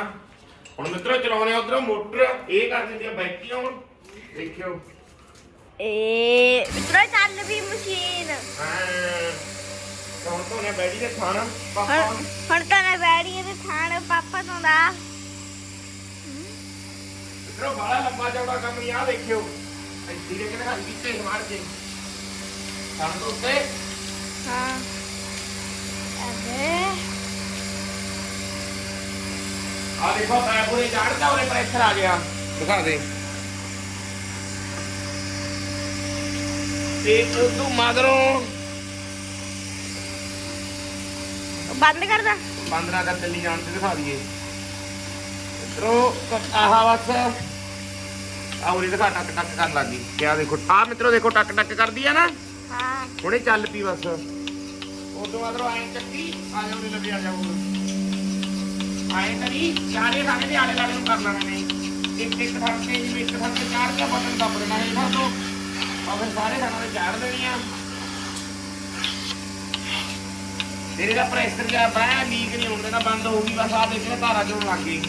ਹੁਣ ਮਿੱਤਰੋ ਚਲਾਉਣੇ ਉਧਰੋਂ ਮੋਟਰ। ਇਹ ਕਰ ਦਿੰਦੀ ਆ ਬੈਟਰੀਆਂ ਹੁਣ ਦੇਖਿਓ। ਏ ਮਿੱਤਰੋ ਚੱਲ ਵੀ ਮਸ਼ੀਨ। ਹਾਂ। ਹੁਣ ਤੋਂ ਨੇ ਬੈਟਰੀ ਦੇ ਥਾਣਾ ਪਾਪਾ ਹੁਣ ਹੁਣ। ਤਾਂ ਮੈਂ ਬੈੜੀ ਤੇ ਥਾਣ ਪਾਪਾ ਤੋਂ ਦਾ। ਮਿੱਤਰੋ ਬਾਲਾ ਲੰਬਾ ਚੌੜਾ ਕੰਮ ਨਹੀਂ ਆ ਦੇਖਿਓ। ਇੱਥੇ ਦੇ ਕਿਹੜਾ ਵਿੱਚੇ ਮਾਰ ਕੇ। ਸਾਨੂੰ ਤੋਂ ਉੱਤੇ। ਹਾਂ। ਅਬੇ ਆ ਦੇਖੋ ਪੈਪ ਪੂਰੇ ਚੜਦਾ ਉਹਨੇ ਪ੍ਰੈਸ਼ਰ ਆ ਗਿਆ। ਦਿਖਾ ਦੇ। ਤੇ ਤੂੰ ਮਗਰੋਂ ਬੰਦ ਕਰ ਦਾ। ਬੰਦ ਨਾ ਕਰ ਚੱਲੀ ਜਾਣ ਤੇ ਦਿਖਾ ਦਈਏ। ਮਿੱਤਰੋ ਆਹ ਬਸ। ਆ ਉਰੇ ਦਿਖਾ ਟਕ ਟਕ ਕਰਨ ਲੱਗੀ ਕਿਆ ਦੇਖੋ ਆ ਮਿੱਤਰੋ ਦੇਖੋ ਟਕ ਟਕ ਕਰਦੀ ਆ ਨਾ। ਹਾਂ। ਹੁਣੇ ਚੱਲ ਪਈ ਬਸ। ਉਦੋਂ ਮਗਰੋਂ ਆਏ ਚੱਕੀ ਆ ਜਾਓ ਨੇ ਲੱਗੇ ਆ ਜਾਓ ਆਏ ਕਰੀ ਚਾਰੇ ਖਾਣੇ ਦੇ ਆਲੇ ਲਾਲੇ ਨੂੰ ਕਰ ਲੈਣੇ ਨੇ ਇੱਕ ਇੱਕ ਫੜ ਕੇ ਜਿਵੇਂ ਇੱਕ ਫੜ ਕੇ ਚਾਰ ਦਾ ਬਟਨ ਦੱਬ ਦੇਣਾ ਇਹਨਾਂ ਤੋਂ ਫਿਰ ਸਾਰੇ ਖਾਣਾ ਦੇ ਚਾੜ ਦੇਣੀਆਂ ਤੇਰੇ ਦਾ ਪ੍ਰੈਸ਼ਰ ਜਿਆ ਬਾਹ ਲੀਕ ਨਹੀਂ ਹੋਣ ਦੇਣਾ ਬੰਦ ਹੋ ਗਈ ਬਸ ਆ ਦੇਖੋ ਧਾਰਾ ਚੋਂ ਲੱਗ ਗਈ।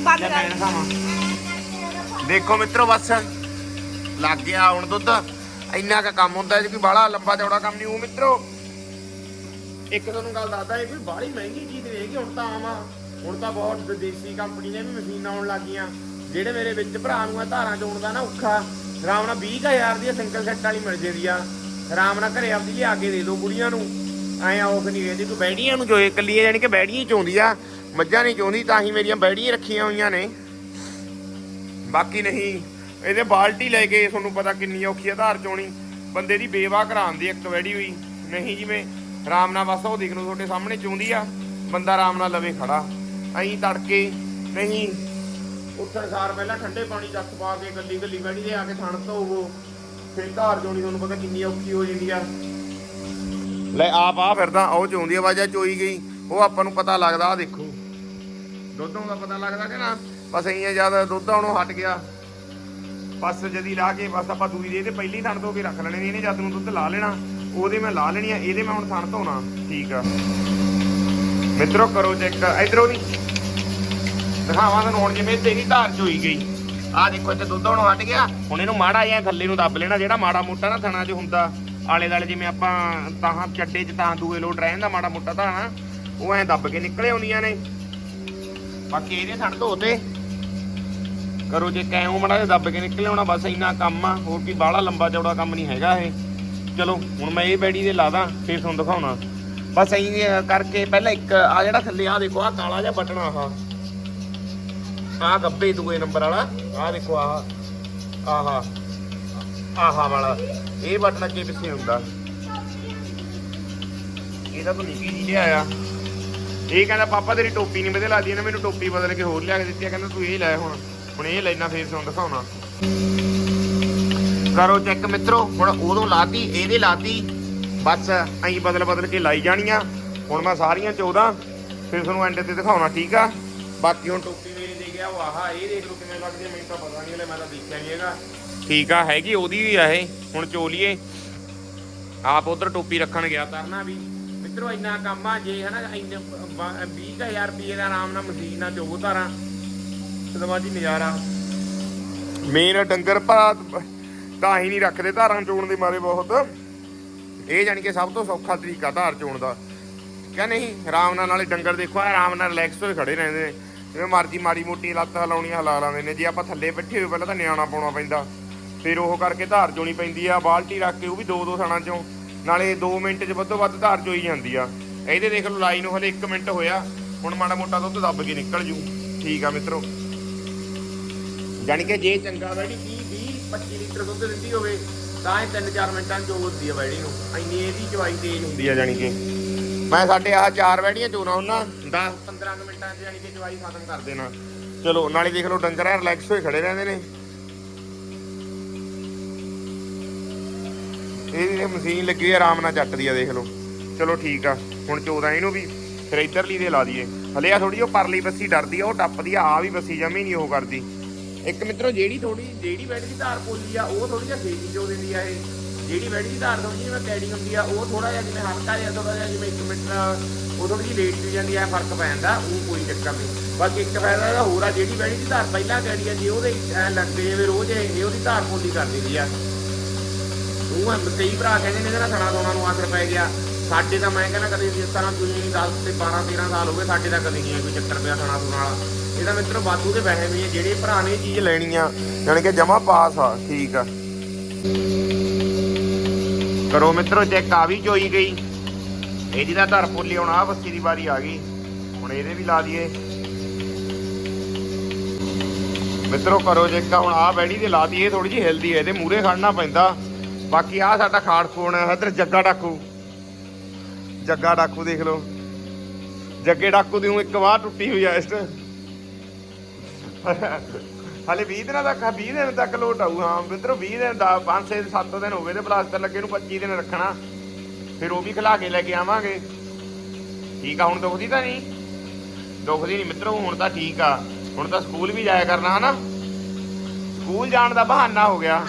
ਬੰਦ ਲੈ ਕਰ। ਮੈਂ ਖਾਵਾਂ ਦੇਖੋ ਮਿੱਤਰੋ ਬਸ ਲੱਗ ਗਿਆ ਹੁਣ ਦੁੱਧ। ਇੰਨਾ ਕੁ ਕੰਮ ਹੁੰਦਾ ਜੇ ਕੋਈ ਬਾਹਲਾ ਲੰਬਾ ਚੌੜਾ ਕੰਮ ਨਹੀਂ ਉਹ ਮਿੱਤਰੋ। ਇੱਕ ਤੁਹਾਨੂੰ ਗੱਲ ਦੱਸਦਾ ਇਹ ਕੋਈ ਬਾਹਲੀ ਮਹਿੰਗੀ ਚੀਜ਼ ਨਹੀਂ ਹੈਗੀ ਹੁਣ ਤਾਂ ਆਮ ਆ। ਹੁਣ ਤਾਂ ਬਹੁਤ ਦੇਸੀ ਕੰਪਨੀ ਨੇ ਵੀ ਮਸ਼ੀਨਾਂ ਆਉਣ ਲੱਗੀਆਂ। ਜਿਹੜੇ ਮੇਰੇ ਵਿੱਚ ਭਰਾ ਨੂੰ ਆ ਧਾਰਾਂ ਚੋਣ ਦਾ ਨਾ ਔਖਾ। ਆਰਾਮ ਨਾਲ 20000 ਦੀ ਸਿੰਗਲ ਸੈੱਟ ਵਾਲੀ ਮਿਲ ਜਾਂਦੀ ਆ। ਆਰਾਮ ਨਾਲ ਘਰੇ ਆਪਦੀ ਲਿਆ ਕੇ ਦੇ ਦਿਓ ਕੁੜੀਆਂ ਨੂੰ। ਐਂ ਔਖ ਨਹੀਂ ਰਹਿੰਦੀ ਕੋਈ ਬੈੜੀਆਂ ਨੂੰ ਜੋਏ ਕੱਲੀ ਆ, ਕਿ ਬੈੜੀਆਂ ਹੀ ਚੋਂਦੀ ਆ। ਮੱਝਾਂ ਨਹੀਂ ਚੋਂਦੀ ਤਾਂ ਹੀ ਮੇਰੀਆਂ ਬੈੜੀਆਂ ਰੱਖੀਆਂ ਹੋਈਆਂ ਨੇ। ਬਾਕੀ ਨਹੀਂ ਇਹਦੇ ਬਾਲਟੀ ਲੈ ਕੇ ਤੁਹਾਨੂੰ ਪਤਾ ਕਿੰਨੀ ਔਖੀ ਆ ਧਾਰ ਚੋਣੀ। ਬੰਦੇ ਦੀ ਬੇਵਾ ਕਰਾਉਂਦੀ ਇੱਕ ਵੈੜੀ ਹੋਈ। ਨਹੀਂ ਜਿਵੇਂ ਆਰਾਮ ਨਾਲ ਬਸ ਉਹ ਦੇਖ ਲਓ ਤੁਹਾਡੇ ਸਾਹਮਣੇ ਚੋਂਦੀ ਆ। ਬੰਦਾ ਆਰਾਮ ਨਾਲ ਲਵੇ ਖੜਾ। ਐਂ ਤੜਕੇ ਨਹੀਂ ਉੱਠਣ ਸਾਰ ਪਹਿਲਾਂ ਠੰਡੇ ਪਾਣੀ ਚੱਕ ਪਾ ਕੇ ਗੱਲੀ ਗੱਲੀ ਵੈੜੀ ਦੇ ਆ ਕੇ ਥਣ ਧੋਵੋ। ਫਿਰ ਧਾਰ ਚੋਣੀ ਤੁਹਾਨੂੰ ਪਤਾ ਕਿੰਨੀ ਔਖੀ ਹੋ ਜਾਂਦੀ ਆ। ਲੈ ਆਪ ਆ ਫਿਰਦਾ, ਉਹ ਚੋਂਦੀ ਆ ਚੋਈ ਗਈ। ਉਹ ਆਪਾਂ ਨੂੰ ਪਤਾ ਲੱਗਦਾ ਆ ਦੇਖੋ। ਦੁੱਧ ਦਾ ਪਤਾ ਲੱਗਦਾ ਕਿ ਨਾ? ਬਸ ਐਂ ਜਦ ਦੁੱਧ ਆਉਣੋਂ ਹਟ ਗਿਆ। ਬਸ ਜਦੀ ਲਾ ਕੇ, ਬਸ ਆਪਾਂ ਦੂਈ ਦੇ ਤੇ ਪਹਿਲੀ ਥਣ ਧੋ ਕੇ ਰੱਖ ਲੈਣੇ ਇਹਨੇ ਜਦ ਨੂੰ ਦੁੱਧ ਲਾ ਲੈਣਾ, ਉਹਦੇ ਮੈਂ ਲਾ ਲੈਣੀ ਆ, ਇਹਦੇ ਮੈਂ ਹੁਣ ਥਣ ਧੋਣਾ। ਠੀਕ ਆ। ਮਿੱਤਰੋ, ਕਰੋ ਚੈੱਕ ਇਧਰੋਂ ਨਹੀਂ। ਦਿਖਾਵਾਂ ਤੁਹਾਨੂੰ ਹੁਣ ਜਿਵੇਂ ਤੇਰੀ ਧਾਰ ਚੋਈ ਗਈ। ਆ ਦੇਖੋ, ਇੱਥੇ ਦੁੱਧ ਆਉਣੋਂ ਹਟ ਗਿਆ। ਹੁਣ ਇਹਨੂੰ ਮਾੜਾ ਜਿਹਾ ਥੱਲੇ ਨੂੰ ਦੱਬ ਲੈਣਾ, ਜਿਹੜਾ ਮਾੜਾ ਮੋਟਾ ਨਾ ਥਣਾ 'ਚ ਹੁੰਦਾ। ਆਲੇ ਦਾਲੇ ਜਿਵੇਂ ਆਪਾਂ ਤਾਹਾਂ ਚੱਡੇ 'ਚ ਤਾਂ ਦੂਏ ਲੋਟ ਰਹਿੰਦਾ ਮਾੜਾ ਮੋਟਾ ਧਾਣਾ ਉਹ ਐਂ ਦੱਬ ਕੇ ਨਿਕਲੇ ਆਉਂਦੀਆਂ ਨੇ। ਬਾਕੀ ਇਹਦੇ ਥਣ ਧੋਤੇ। ਕਰੋ ਜੇ ਕੈਉਂ ਮੜਾ ਜਿਹਾ ਦੱਬ ਕੇ ਨਿਕਲੇ ਆਉਣਾ, ਬਸ ਇੰਨਾ ਕੰਮ ਆ। ਹੋਰ ਕੀ, ਬਾਹਲਾ ਲੰਬਾ ਚੌੜਾ ਕੰਮ ਨਹੀਂ ਹੈਗਾ ਇਹ। ਚਲੋ, ਹੁਣ ਮੈਂ ਇਹ ਬੈੜੀ ਦੇ ਲਾਦਾ, ਫੇਰ ਤੁਹਾਨੂੰ ਦਿਖਾਉਣਾ। ਬਸ ਐਂ ਕਰਕੇ ਪਹਿਲਾਂ ਇੱਕ, ਆ ਜਿਹੜਾ ਥੱਲੇ, ਆ ਦੇਖੋ ਆ ਕਾਲਾ ਜਿਹਾ ਬਟਨ ਆਹ। ਆ ਗੱਬੇ ਦੂਏ ਨੰਬਰ ਵਾਲਾ ਆ ਦੇਖੋ, ਆਹ। ਆਹਾ। ਆਹਾ ਵਾਲਾ। ਇਹ ਬਟਨ ਅੱਗੇ ਪਿੱਛੇ ਹੁੰਦਾ। ਇਹਦਾ ਤਾਂ ਨਿੱਕੀ ਜੀ ਲਿਆਇਆ। ਇਹ ਕਹਿੰਦਾ, ਪਾਪਾ, ਤੇਰੀ ਟੋਪੀ ਨਹੀਂ ਵਧੀਆ ਲੱਗਦੀ। ਇਹਨੇ ਮੈਨੂੰ ਟੋਪੀ ਬਦਲ ਕੇ ਹੋਰ ਲਿਆ ਕੇ ਦਿੱਤੀ ਆ। ਕਹਿੰਦਾ, ਤੂੰ ਇਹ ਲੈ ਹੁਣ। ਹੁਣ ਇਹ ਲੈਣਾ ਫੇਰ ਤੁਹਾਨੂੰ ਦਿਖਾਉਣਾ। ਕਰੋ ਚੈੱਕ ਮਿੱਤਰੋ, ਹੁਣ ਉਦੋਂ ਲਾਤੀ, ਇਹਦੇ ਲਾਤੀ। ਬਸ, ਐਂ ਬਦਲ ਬਦਲ ਕੇ ਲਾਈ ਜਾਣੀਆਂ। ਹੁਣ ਮੈਂ ਸਾਰੀਆਂ 14 ਫਿਰ ਤੁਹਾਨੂੰ ਐਂਡ ਤੇ ਦਿਖਾਉਣਾ, ਠੀਕ ਆ? ਬਾਕੀ ਹੁਣ ਟੋਪੀ ਮੇਰੀ ਦੇ ਗਿਆ, ਉਹ ਆਹਾ, ਇਹ ਦੇਖ ਲਓ ਕਿਵੇਂ ਲੱਗਦੀ ਮੈਨੂੰ ਤਾਂ ਪਤਾ ਨਹੀਂ, ਹਲੇ ਮੈਂ ਤਾਂ ਦੇਖਿਆ ਨਹੀਂ ਹੈਗਾ। ਠੀਕ ਆ, ਹੈਗੀ ਉਹਦੀ ਵੀ ਆ ਇਹ। ਹੁਣ ਚੋਲੀਏ। ਆਪ ਉਧਰ ਟੋਪੀ ਰੱਖਣ ਗਿਆ, ਤਰਨਾ ਵੀ। ਮਿੱਤਰੋ, ਇੰਨਾ ਕੰਮ ਆ, ਜੇ ਹਨਾ, ਇੰਨੇ 20000 ਰੁਪਏ ਦਾ ਆਰਾਮ ਨਾਲ ਮਸ਼ੀਨ ਨਾਲ ਚੋਗੋ ਧਾਰਾਂ ਸਦਮਾਜੀ ਨਜ਼ਾਰਾ। ਮੇਨ ਡੰਗਰ ਭਰਾ ਤਾਂ ਹੀ ਨਹੀਂ ਰੱਖਦੇ, ਧਾਰਾਂ ਚੋਣ ਦੇ ਮਾਰੇ ਬਹੁਤ। ਇਹ ਜਾਣੀ ਕਿ ਸਭ ਤੋਂ ਸੌਖਾ ਤਰੀਕਾ ਧਾਰ ਚੋਣ ਦਾ। ਕਿਆ ਨਹੀਂ, ਆਰਾਮ ਨਾਲ, ਨਾਲੇ ਡੰਗਰ ਦੇਖੋ ਆਰਾਮ ਨਾਲ ਰਿਲੈਕਸ ਹੋਏ ਖੜੇ ਰਹਿੰਦੇ ਨੇ। ਜਿਵੇਂ ਮਰਜ਼ੀ ਮਾੜੀ ਮੋਟੀ ਲੱਤ ਹਿਲਾਉਣੀਆਂ ਹਿਲਾ ਲਾਉਂਦੇ ਨੇ ਜੇ ਆਪਾਂ ਥੱਲੇ ਬੈਠੇ ਹੋਏ, ਪਹਿਲਾਂ ਤਾਂ ਨਿਆਣਾ ਪਾਉਣਾ ਪੈਂਦਾ। ਫਿਰ ਉਹ ਕਰਕੇ ਧਾਰ ਚੋਣੀ ਪੈਂਦੀ ਆ, ਬਾਲਟੀ ਰੱਖ ਕੇ ਉਹ ਵੀ ਦੋ ਦੋ ਥਾਣਾ ਚੋਂ। ਨਾਲੇ 2 ਮਿੰਟ 'ਚ ਵੱਧੋ ਵੱਧ ਧਾਰ ਚੋਈ ਜਾਂਦੀ ਆ। ਇਹਦੇ ਦੇਖ ਲਓ ਲਾਈ ਨੂੰ ਹਲੇ 1 ਮਿੰਟ ਹੋਇਆ। ਹੁਣ ਮਾੜਾ ਮੋਟਾ ਦੁੱਧ ਦੱਬ ਕੇ ਨਿਕਲ ਜੂ। ਠੀਕ ਆ ਮਿੱਤਰੋ। ਜਾਣੀ ਕਿ ਜੇ ਚੰਗਾ ਵੈੜੀ 30 20 25 ਲੀਟਰ ਦੁੱਧ ਦਿੰਦੀ ਹੋਵੇ, ਤਾਂ ਇਹ 3-4 ਮਿੰਟਾਂ 'ਚ ਹੁੰਦੀ ਆ ਵੈੜੀ ਨੂੰ ਇੰਨੀ ਇਹਦੀ ਚਵਾਈ ਤੇਜ਼ ਹੁੰਦੀ ਆ ਜਾਣੀ ਕਿ। ਮੈਂ ਸਾਡੇ ਆਹ ਚਾਰ ਵੈੜੀਆਂ ਚੋਣਾ ਉਹਨਾਂ 10 15 ਮਿੰਟਾਂ 'ਚ ਜਾਣੀ ਕਿ ਚਵਾਈ ਖਤਮ ਕਰ ਦੇਣਾ। ਚਲੋ, ਨਾਲੇ ਦੇਖ ਲਓ, ਡੰਗਰ ਰਿਲੈਕਸ ਹੋਏ ਖੜੇ ਰਹਿੰਦੇ ਨੇ। ਇਹ ਮਸ਼ੀਨ ਲੱਗੀ ਹੋਈ ਆਰਾਮ ਨਾਲ ਚੱਕਦੀ ਆ, ਦੇਖ ਲਓ। ਚਲੋ ਠੀਕ ਆ, ਹੁਣ 14 ਇਹਨੂੰ ਵੀ ਫਿਰ ਇਧਰਲੀ ਦੇ ਲਾ ਦਈਏ। ਹਲੇ ਆ ਥੋੜੀ ਉਹ ਪਰਲੀ ਬੱਸੀ ਡਰਦੀ ਆ, ਉਹ ਟੱਪਦੀ ਆ ਆ ਵੀ ਬੱਸੀ ਜਮੀ ਨਹੀਂ ਉਹ ਕਰਦੀ। ਇੱਕ ਮਿੱਤਰੋ, ਜਿਹੜੀ ਥੋੜੀ ਜਿਹੜੀ ਬੈਡ ਦੀ ਧਾਰ ਪੋਲੀ ਆ, ਉਹ ਥੋੜੀ ਜਿਹਾ ਛੇਤੀ ਜੋ ਦਿੰਦੀ ਆ ਇਹ। ਜਿਹੜੀ ਬੈਡ ਦੀ ਧਾਰ ਥੋੜੀ ਜਿਵੇਂ ਕੈਡੀ ਹੁੰਦੀ ਆ, ਉਹ ਥੋੜਾ ਜਿਹਾ ਜਿਵੇਂ ਹਲਕਾ ਜਿਹਾ ਥੋੜਾ ਜਿਹਾ ਜਿਵੇਂ 1 ਮਿੰਟ, ਉਹ ਥੋੜੀ ਜਿਹੀ ਲੇਟ ਹੋ ਜਾਂਦੀ ਆ, ਫ਼ਰਕ ਪੈ ਜਾਂਦਾ, ਉਹ ਕੋਈ ਚੱਕਰ ਨਹੀਂ। ਬਾਕੀ ਇੱਕ ਫਾਇਦਾ ਇਹਦਾ ਹੋਰ ਆ, ਜਿਹੜੀ ਬੈਡ ਦੀ ਧਾਰ ਪਹਿਲਾਂ ਕੈਡੀ ਆ, ਜੇ ਉਹਦੇ ਐ ਜਿਵੇਂ ਰੋਜ਼ ਇਹ ਉਹਦੀ ਧਾਰ ਪੋਲੀ ਕਰ ਦਿੰਦੀ ਆ। ਉਹ ਕਈ ਭਰਾ ਕਹਿੰਦੇ ਨੇ ਇਹਦੇ ਨਾਲ ਸਣਾ ਦੋਣਾ ਨੂੰ ਆਸਰ ਪੈ ਗਿਆ। ਸਾਡੇ ਤਾਂ ਮੈਂ ਕਹਿੰਦਾ ਕਦੇ ਇਸ ਤਰ੍ਹਾਂ ਤੁਸੀਂ 10 ਤੇ 12 13 ਸਾਲ ਹੋ ਗਏ, ਸਾਡੇ ਤਾਂ ਕਦੇ ਨਹੀਂ ਕੋਈ ਚੱਕਰ ਪਿਆ ਸਣਾ ਦੋਣਾ ਵਾਲਾ। ਇਹਦਾ ਮਿੱਤਰੋ ਬਾਦੂ ਦੇ ਵਹਿਮ ਹੀ ਆ, ਜਿਹੜੇ ਭਰਾ ਨੇ ਚੀਜ਼ ਲੈਣੀ ਆ ਯਾਨੀ ਕਿ ਜਮਾ ਪਾਸ ਆ, ਠੀਕ ਆ। ਕਰੋ ਮਿੱਤਰੋ ਚੈੱਕ, ਆ ਵੀ ਚੋਈ ਗਈ। ਇਹਦੀ ਤਾਂ ਧਰ ਪੁੱਲੀ ਹੁਣ ਆ ਬੱਚੀ ਦੀ ਵਾਰੀ ਆ ਗਈ। ਹੁਣ ਇਹਦੇ ਵੀ ਲਾ ਦਈਏ। ਮਿੱਤਰੋ ਕਰੋ ਚੈੱਕ ਹੁਣ ਆ ਬੈੜੀ ਤੇ ਲਾ ਦਈਏ ਥੋੜੀ ਜਿਹੀ ਹਿਲਦੀ ਹੈ ਇਹਦੇ ਮੂਰੇ ਖੜਨਾ ਪੈਂਦਾ। ਬਾਕੀ ਆ ਸਾਡਾ ਖਾੜ ਖੋਣ ਹੈ, ਇੱਧਰ ਜੱਗਾ ਡਾਕੂ। ਜੱਗਾ ਡਾਕੂ ਦੇਖ ਲਓ। ਜੱਗੇ ਡਾਕੂ ਦੀ ਇੱਕ ਵਾਹ ਟੁੱਟੀ ਹੋਈ ਆ, ਇਸ ਹਾਲੇ 20 ਦਿਨਾਂ ਤੱਕ 20 ਦਿਨ ਤੱਕ ਲੋਟ ਆਊ, ਹਾਂ, ਮਿੱਤਰੋ 20 ਦਿਨ ਦਾ 5 6 7 ਦਿਨ ਹੋ ਗਏ ਤੇ ਪਲਾਸਟਰ ਲੱਗੇ ਨੂੰ 25 ਦਿਨ ਰੱਖਣਾ। ਫਿਰ ਉਹ ਵੀ ਖਿਲਾ ਕੇ ਲੈ ਕੇ ਆਵਾਂਗੇ। ਠੀਕ ਆ, ਹੁਣ ਦੁਖਦੀ ਤਾਂ ਨਹੀਂ? ਦੁਖਦੀ ਨਹੀਂ, ਮਿੱਤਰੋ, ਹੁਣ ਤਾਂ ਠੀਕ ਆ। ਹੁਣ ਤਾਂ ਸਕੂਲ ਵੀ ਜਾਇਆ ਕਰਨਾ, ਹਨਾ? ਸਕੂਲ ਜਾਣ ਦਾ ਬਹਾਨਾ ਹੋ ਗਿਆ।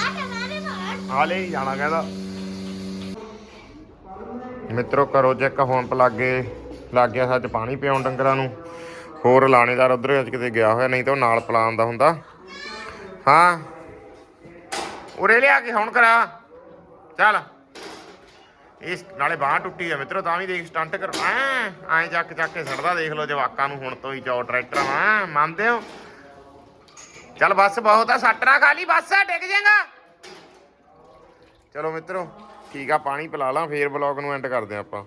ਹਾਲੇ ਹੀ ਜਾਣਾ ਕਹਿੰਦਾ। ਮਿੱਤਰੋ, ਕਰੋ ਚੈੱਕ, ਹੁਣ ਪਲਾਗੇ ਲੱਗ ਗਿਆ ਸੱਚ ਪਾਣੀ ਪਿਆਉਣ ਡੰਗਰਾਂ ਨੂੰ। ਹੋਰ ਲਾਣੇਦਾਰ ਉਧਰ ਅੱਜ ਕਿਤੇ ਗਿਆ ਹੋਇਆ, ਨਹੀਂ ਤਾਂ ਉਹ ਨਾਲ ਪਲਾਨ ਦਾ ਹੁੰਦਾ। ਹਾਂ। ਉਰੇ ਲਿਆ ਕੇ ਹੁਣ ਕਰਾ। ਚੱਲ। ਇਸ ਨਾਲੇ ਬਾਹ ਟੁੱਟੀ ਆ ਮਿੱਤਰੋ, ਤਾਂ ਵੀ ਦੇਖ ਸਟੰਟ ਕਰ ਐ, ਐਂ ਚੱਕ ਚੱਕ ਕੇ ਸੜਦਾ, ਦੇਖ ਲਓ ਜਵਾਕਾਂ ਨੂੰ ਹੁਣ ਤੋਂ ਹੀ ਚੌ ਟਰੈਕਟਰ ਆ ਮੰਨਦੇ ਹੋ? ਚੱਲ ਬੱਸ ਬਹੁਤ ਆ, ਸੱਟ ਨਾ ਖਾ ਲਈ, ਬੱਸ ਡਿੱਗ ਜਾਏਗਾ। ਚਲੋ ਮਿੱਤਰੋ, ਠੀਕ ਆ, ਪਾਣੀ ਪਿਲਾ ਲਾਂ, ਫੇਰ ਬਲੌਗ ਨੂੰ ਐਂਡ ਕਰਦੇ ਹਾਂ ਆਪਾਂ।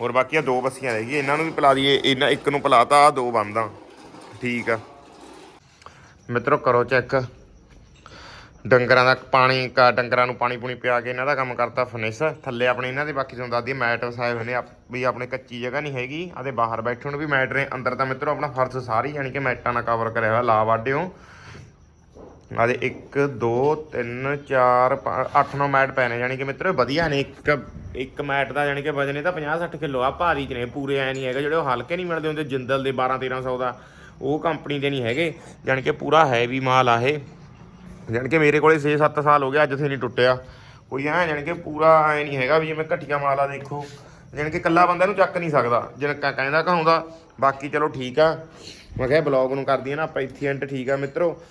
ਹੋਰ ਬਾਕੀ ਆ ਦੋ ਬੱਸੀਆਂ ਰਹਿ ਗਈਆਂ, ਇਹਨਾਂ ਨੂੰ ਵੀ ਪਿਲਾ ਦਈਏ, ਇਹਨਾਂ ਇੱਕ ਨੂੰ ਪਿਲਾਤਾ ਆ ਦੋ ਬੰਦਾਂ ਠੀਕ ਆ। ਮਿੱਤਰੋ, ਕਰੋ ਚੈੱਕ ਡੰਗਰਾਂ ਦਾ ਪਾਣੀ, ਕਾ ਡੰਗਰਾਂ ਨੂੰ ਪਾਣੀ ਪੂਣੀ ਪਿਆ ਕੇ ਇਹਨਾਂ ਦਾ ਕੰਮ ਕਰਤਾ ਫਿਨਿਸ਼ ਥੱਲੇ ਆਪਣੇ ਇਹਨਾਂ ਦੇ, ਬਾਕੀ ਤੁਹਾਨੂੰ ਦੱਸਦੀ ਮੈਟ ਵਸਾਏ ਹੋਏ ਨੇ ਆਪ- ਵੀ ਆਪਣੇ ਕੱਚੀ ਜਗ੍ਹਾ ਨਹੀਂ ਹੈਗੀ ਆਦੇ ਬਾਹਰ ਬੈਠਣ ਨੂੰ ਵੀ ਮੈਟ ਨੇ। ਅੰਦਰ ਤਾਂ ਮਿੱਤਰੋ, ਆਪਣਾ ਫਰਸ਼ ਸਾਰੀ, ਯਾਨੀ ਕਿ ਮੈਟਾਂ ਨਾਲ ਕਵਰ ਕਰਿਆ ਹੋਇਆ, ਲਾ ਵਾਢਿਓ। ਆਦੇ 1 2 3 4 8 9 ਮੈਟ ਪੈਣੇ ਨੇ ਕਿ ਮਿੱਤਰੋ ਵਧੀਆ ਨੇ। ਇੱਕ ਇੱਕ ਮੈਟ ਦਾ ਯਾਨੀ ਕਿ ਵਜਨ ਇਹਦਾ 50 60 ਕਿਲੋ ਆ। ਭਾਰੀ ਚ ਨੇ, ਪੂਰੇ ਐ ਨਹੀਂ ਹੈਗਾ, ਜਿਹੜੇ ਉਹ ਹਲਕੇ ਨਹੀਂ ਮਿਲਦੇ ਹੁੰਦੇ, ਜਿੰਦਲ ਦੇ 12 1300 ਦਾ। ਉਹ ਕੰਪਨੀ ਦੇ ਨਹੀਂ ਹੈਗੇ। ਯਾਨੀ ਕਿ ਪੂਰਾ ਹੈਵੀ ਮਾਲ ਆ ਇਹ। ਜਾਣੀ ਕਿ ਮੇਰੇ ਕੋਲੇ 6-7 ਸਾਲ ਹੋ ਗਿਆ ਅੱਜ ਥੇ ਨਹੀਂ ਟੁੱਟਿਆ। ਕੋਈ ਐ, ਜਾਣੀ ਕਿ ਪੂਰਾ ਐ ਨਹੀਂ ਹੈਗਾ ਵੀ ਜਿਵੇਂ ਘਟੀਆ ਮਾਲ ਆ, ਦੇਖੋ। ਜਾਣੀ ਕਿ ਇਕੱਲਾ ਬੰਦਾ ਨੂੰ ਚੱਕ ਨਹੀਂ ਸਕਦਾ ਜਿਵੇਂ ਕਹਿੰਦਾ ਕਹਾਉਂਦਾ ਬਾਕੀ ਚਲੋ ਠੀਕ ਆ। ਮੈਂ ਕਿਹਾ ਬਲੌਗ ਨੂੰ ਕਰਦੀ ਆ ਨਾ, ਆਪਾਂ ਇੱਥੇ ਐਂਡ ਠੀਕ ਆ, ਮਿੱਤਰੋ।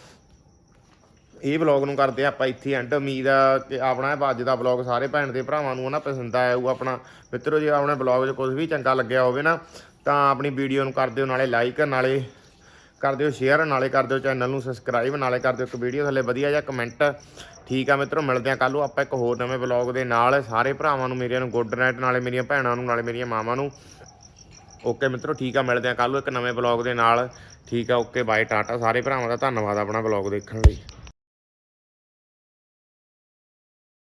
ਇਹ ਬਲੌਗ ਨੂੰ ਕਰਦੇ ਆ ਆਪਾਂ ਇੱਥੇ ਐਂਡ ਉਮੀਦ ਆ ਕਿ ਆਪਣਾ ਅੱਜ ਦਾ ਬਲੌਗ ਸਾਰੇ ਭੈਣ ਦੇ ਭਰਾਵਾਂ ਨੂੰ ਨਾ ਪਸੰਦ ਆਇਆ ਹੋਊ ਆਪਣਾ। ਮਿੱਤਰੋ, ਜੇ ਆਪਣੇ ਬਲੌਗ 'ਚ ਕੁਝ ਵੀ ਚੰਗਾ ਲੱਗਿਆ ਹੋਵੇ ਨਾ, ਤਾਂ ਆਪਣੀ ਵੀਡੀਓ ਨੂੰ ਕਰ ਦਿਓ, ਨਾਲੇ ਲਾਈਕ ਨਾਲੇ ਕਰ ਦਿਓ ਸ਼ੇਅਰ ਨਾਲੇ ਕਰ ਦਿਓ ਚੈਨਲ ਨੂੰ ਸਬਸਕ੍ਰਾਈਬ ਨਾਲੇ ਕਰ ਦਿਓ ਇੱਕ ਵੀਡੀਓ ਥੱਲੇ ਵਧੀਆ ਜਿਹਾ ਕਮੈਂਟ ਠੀਕ ਆ ਮਿੱਤਰੋ, ਮਿਲਦੇ ਆ ਕੱਲ ਨੂੰ ਆਪਾਂ ਇੱਕ ਹੋਰ ਨਵੇਂ ਬਲੌਗ ਦੇ ਨਾਲ। ਸਾਰੇ ਭਰਾਵਾਂ ਨੂੰ, ਮੇਰਿਆਂ ਨੂੰ ਗੁੱਡ ਨਾਈਟ ਨਾਲੇ ਮੇਰੀਆਂ ਭੈਣਾਂ ਨੂੰ, ਨਾਲੇ ਮੇਰੀਆਂ ਮਾਵਾਂ ਨੂੰ। ਓਕੇ ਮਿੱਤਰੋ, ਠੀਕ ਆ, ਮਿਲਦੇ ਆ ਕੱਲ ਨੂੰ ਇੱਕ ਨਵੇਂ ਬਲੌਗ ਦੇ ਨਾਲ। ਠੀਕ ਆ ਓਕੇ ਬਾਏ ਟਾਟਾ ਸਾਰੇ ਭਰਾਵਾਂ ਦਾ ਧੰਨਵਾਦ ਆਪਣਾ ਬਲੌਗ ਦੇਖਣ ਲਈ।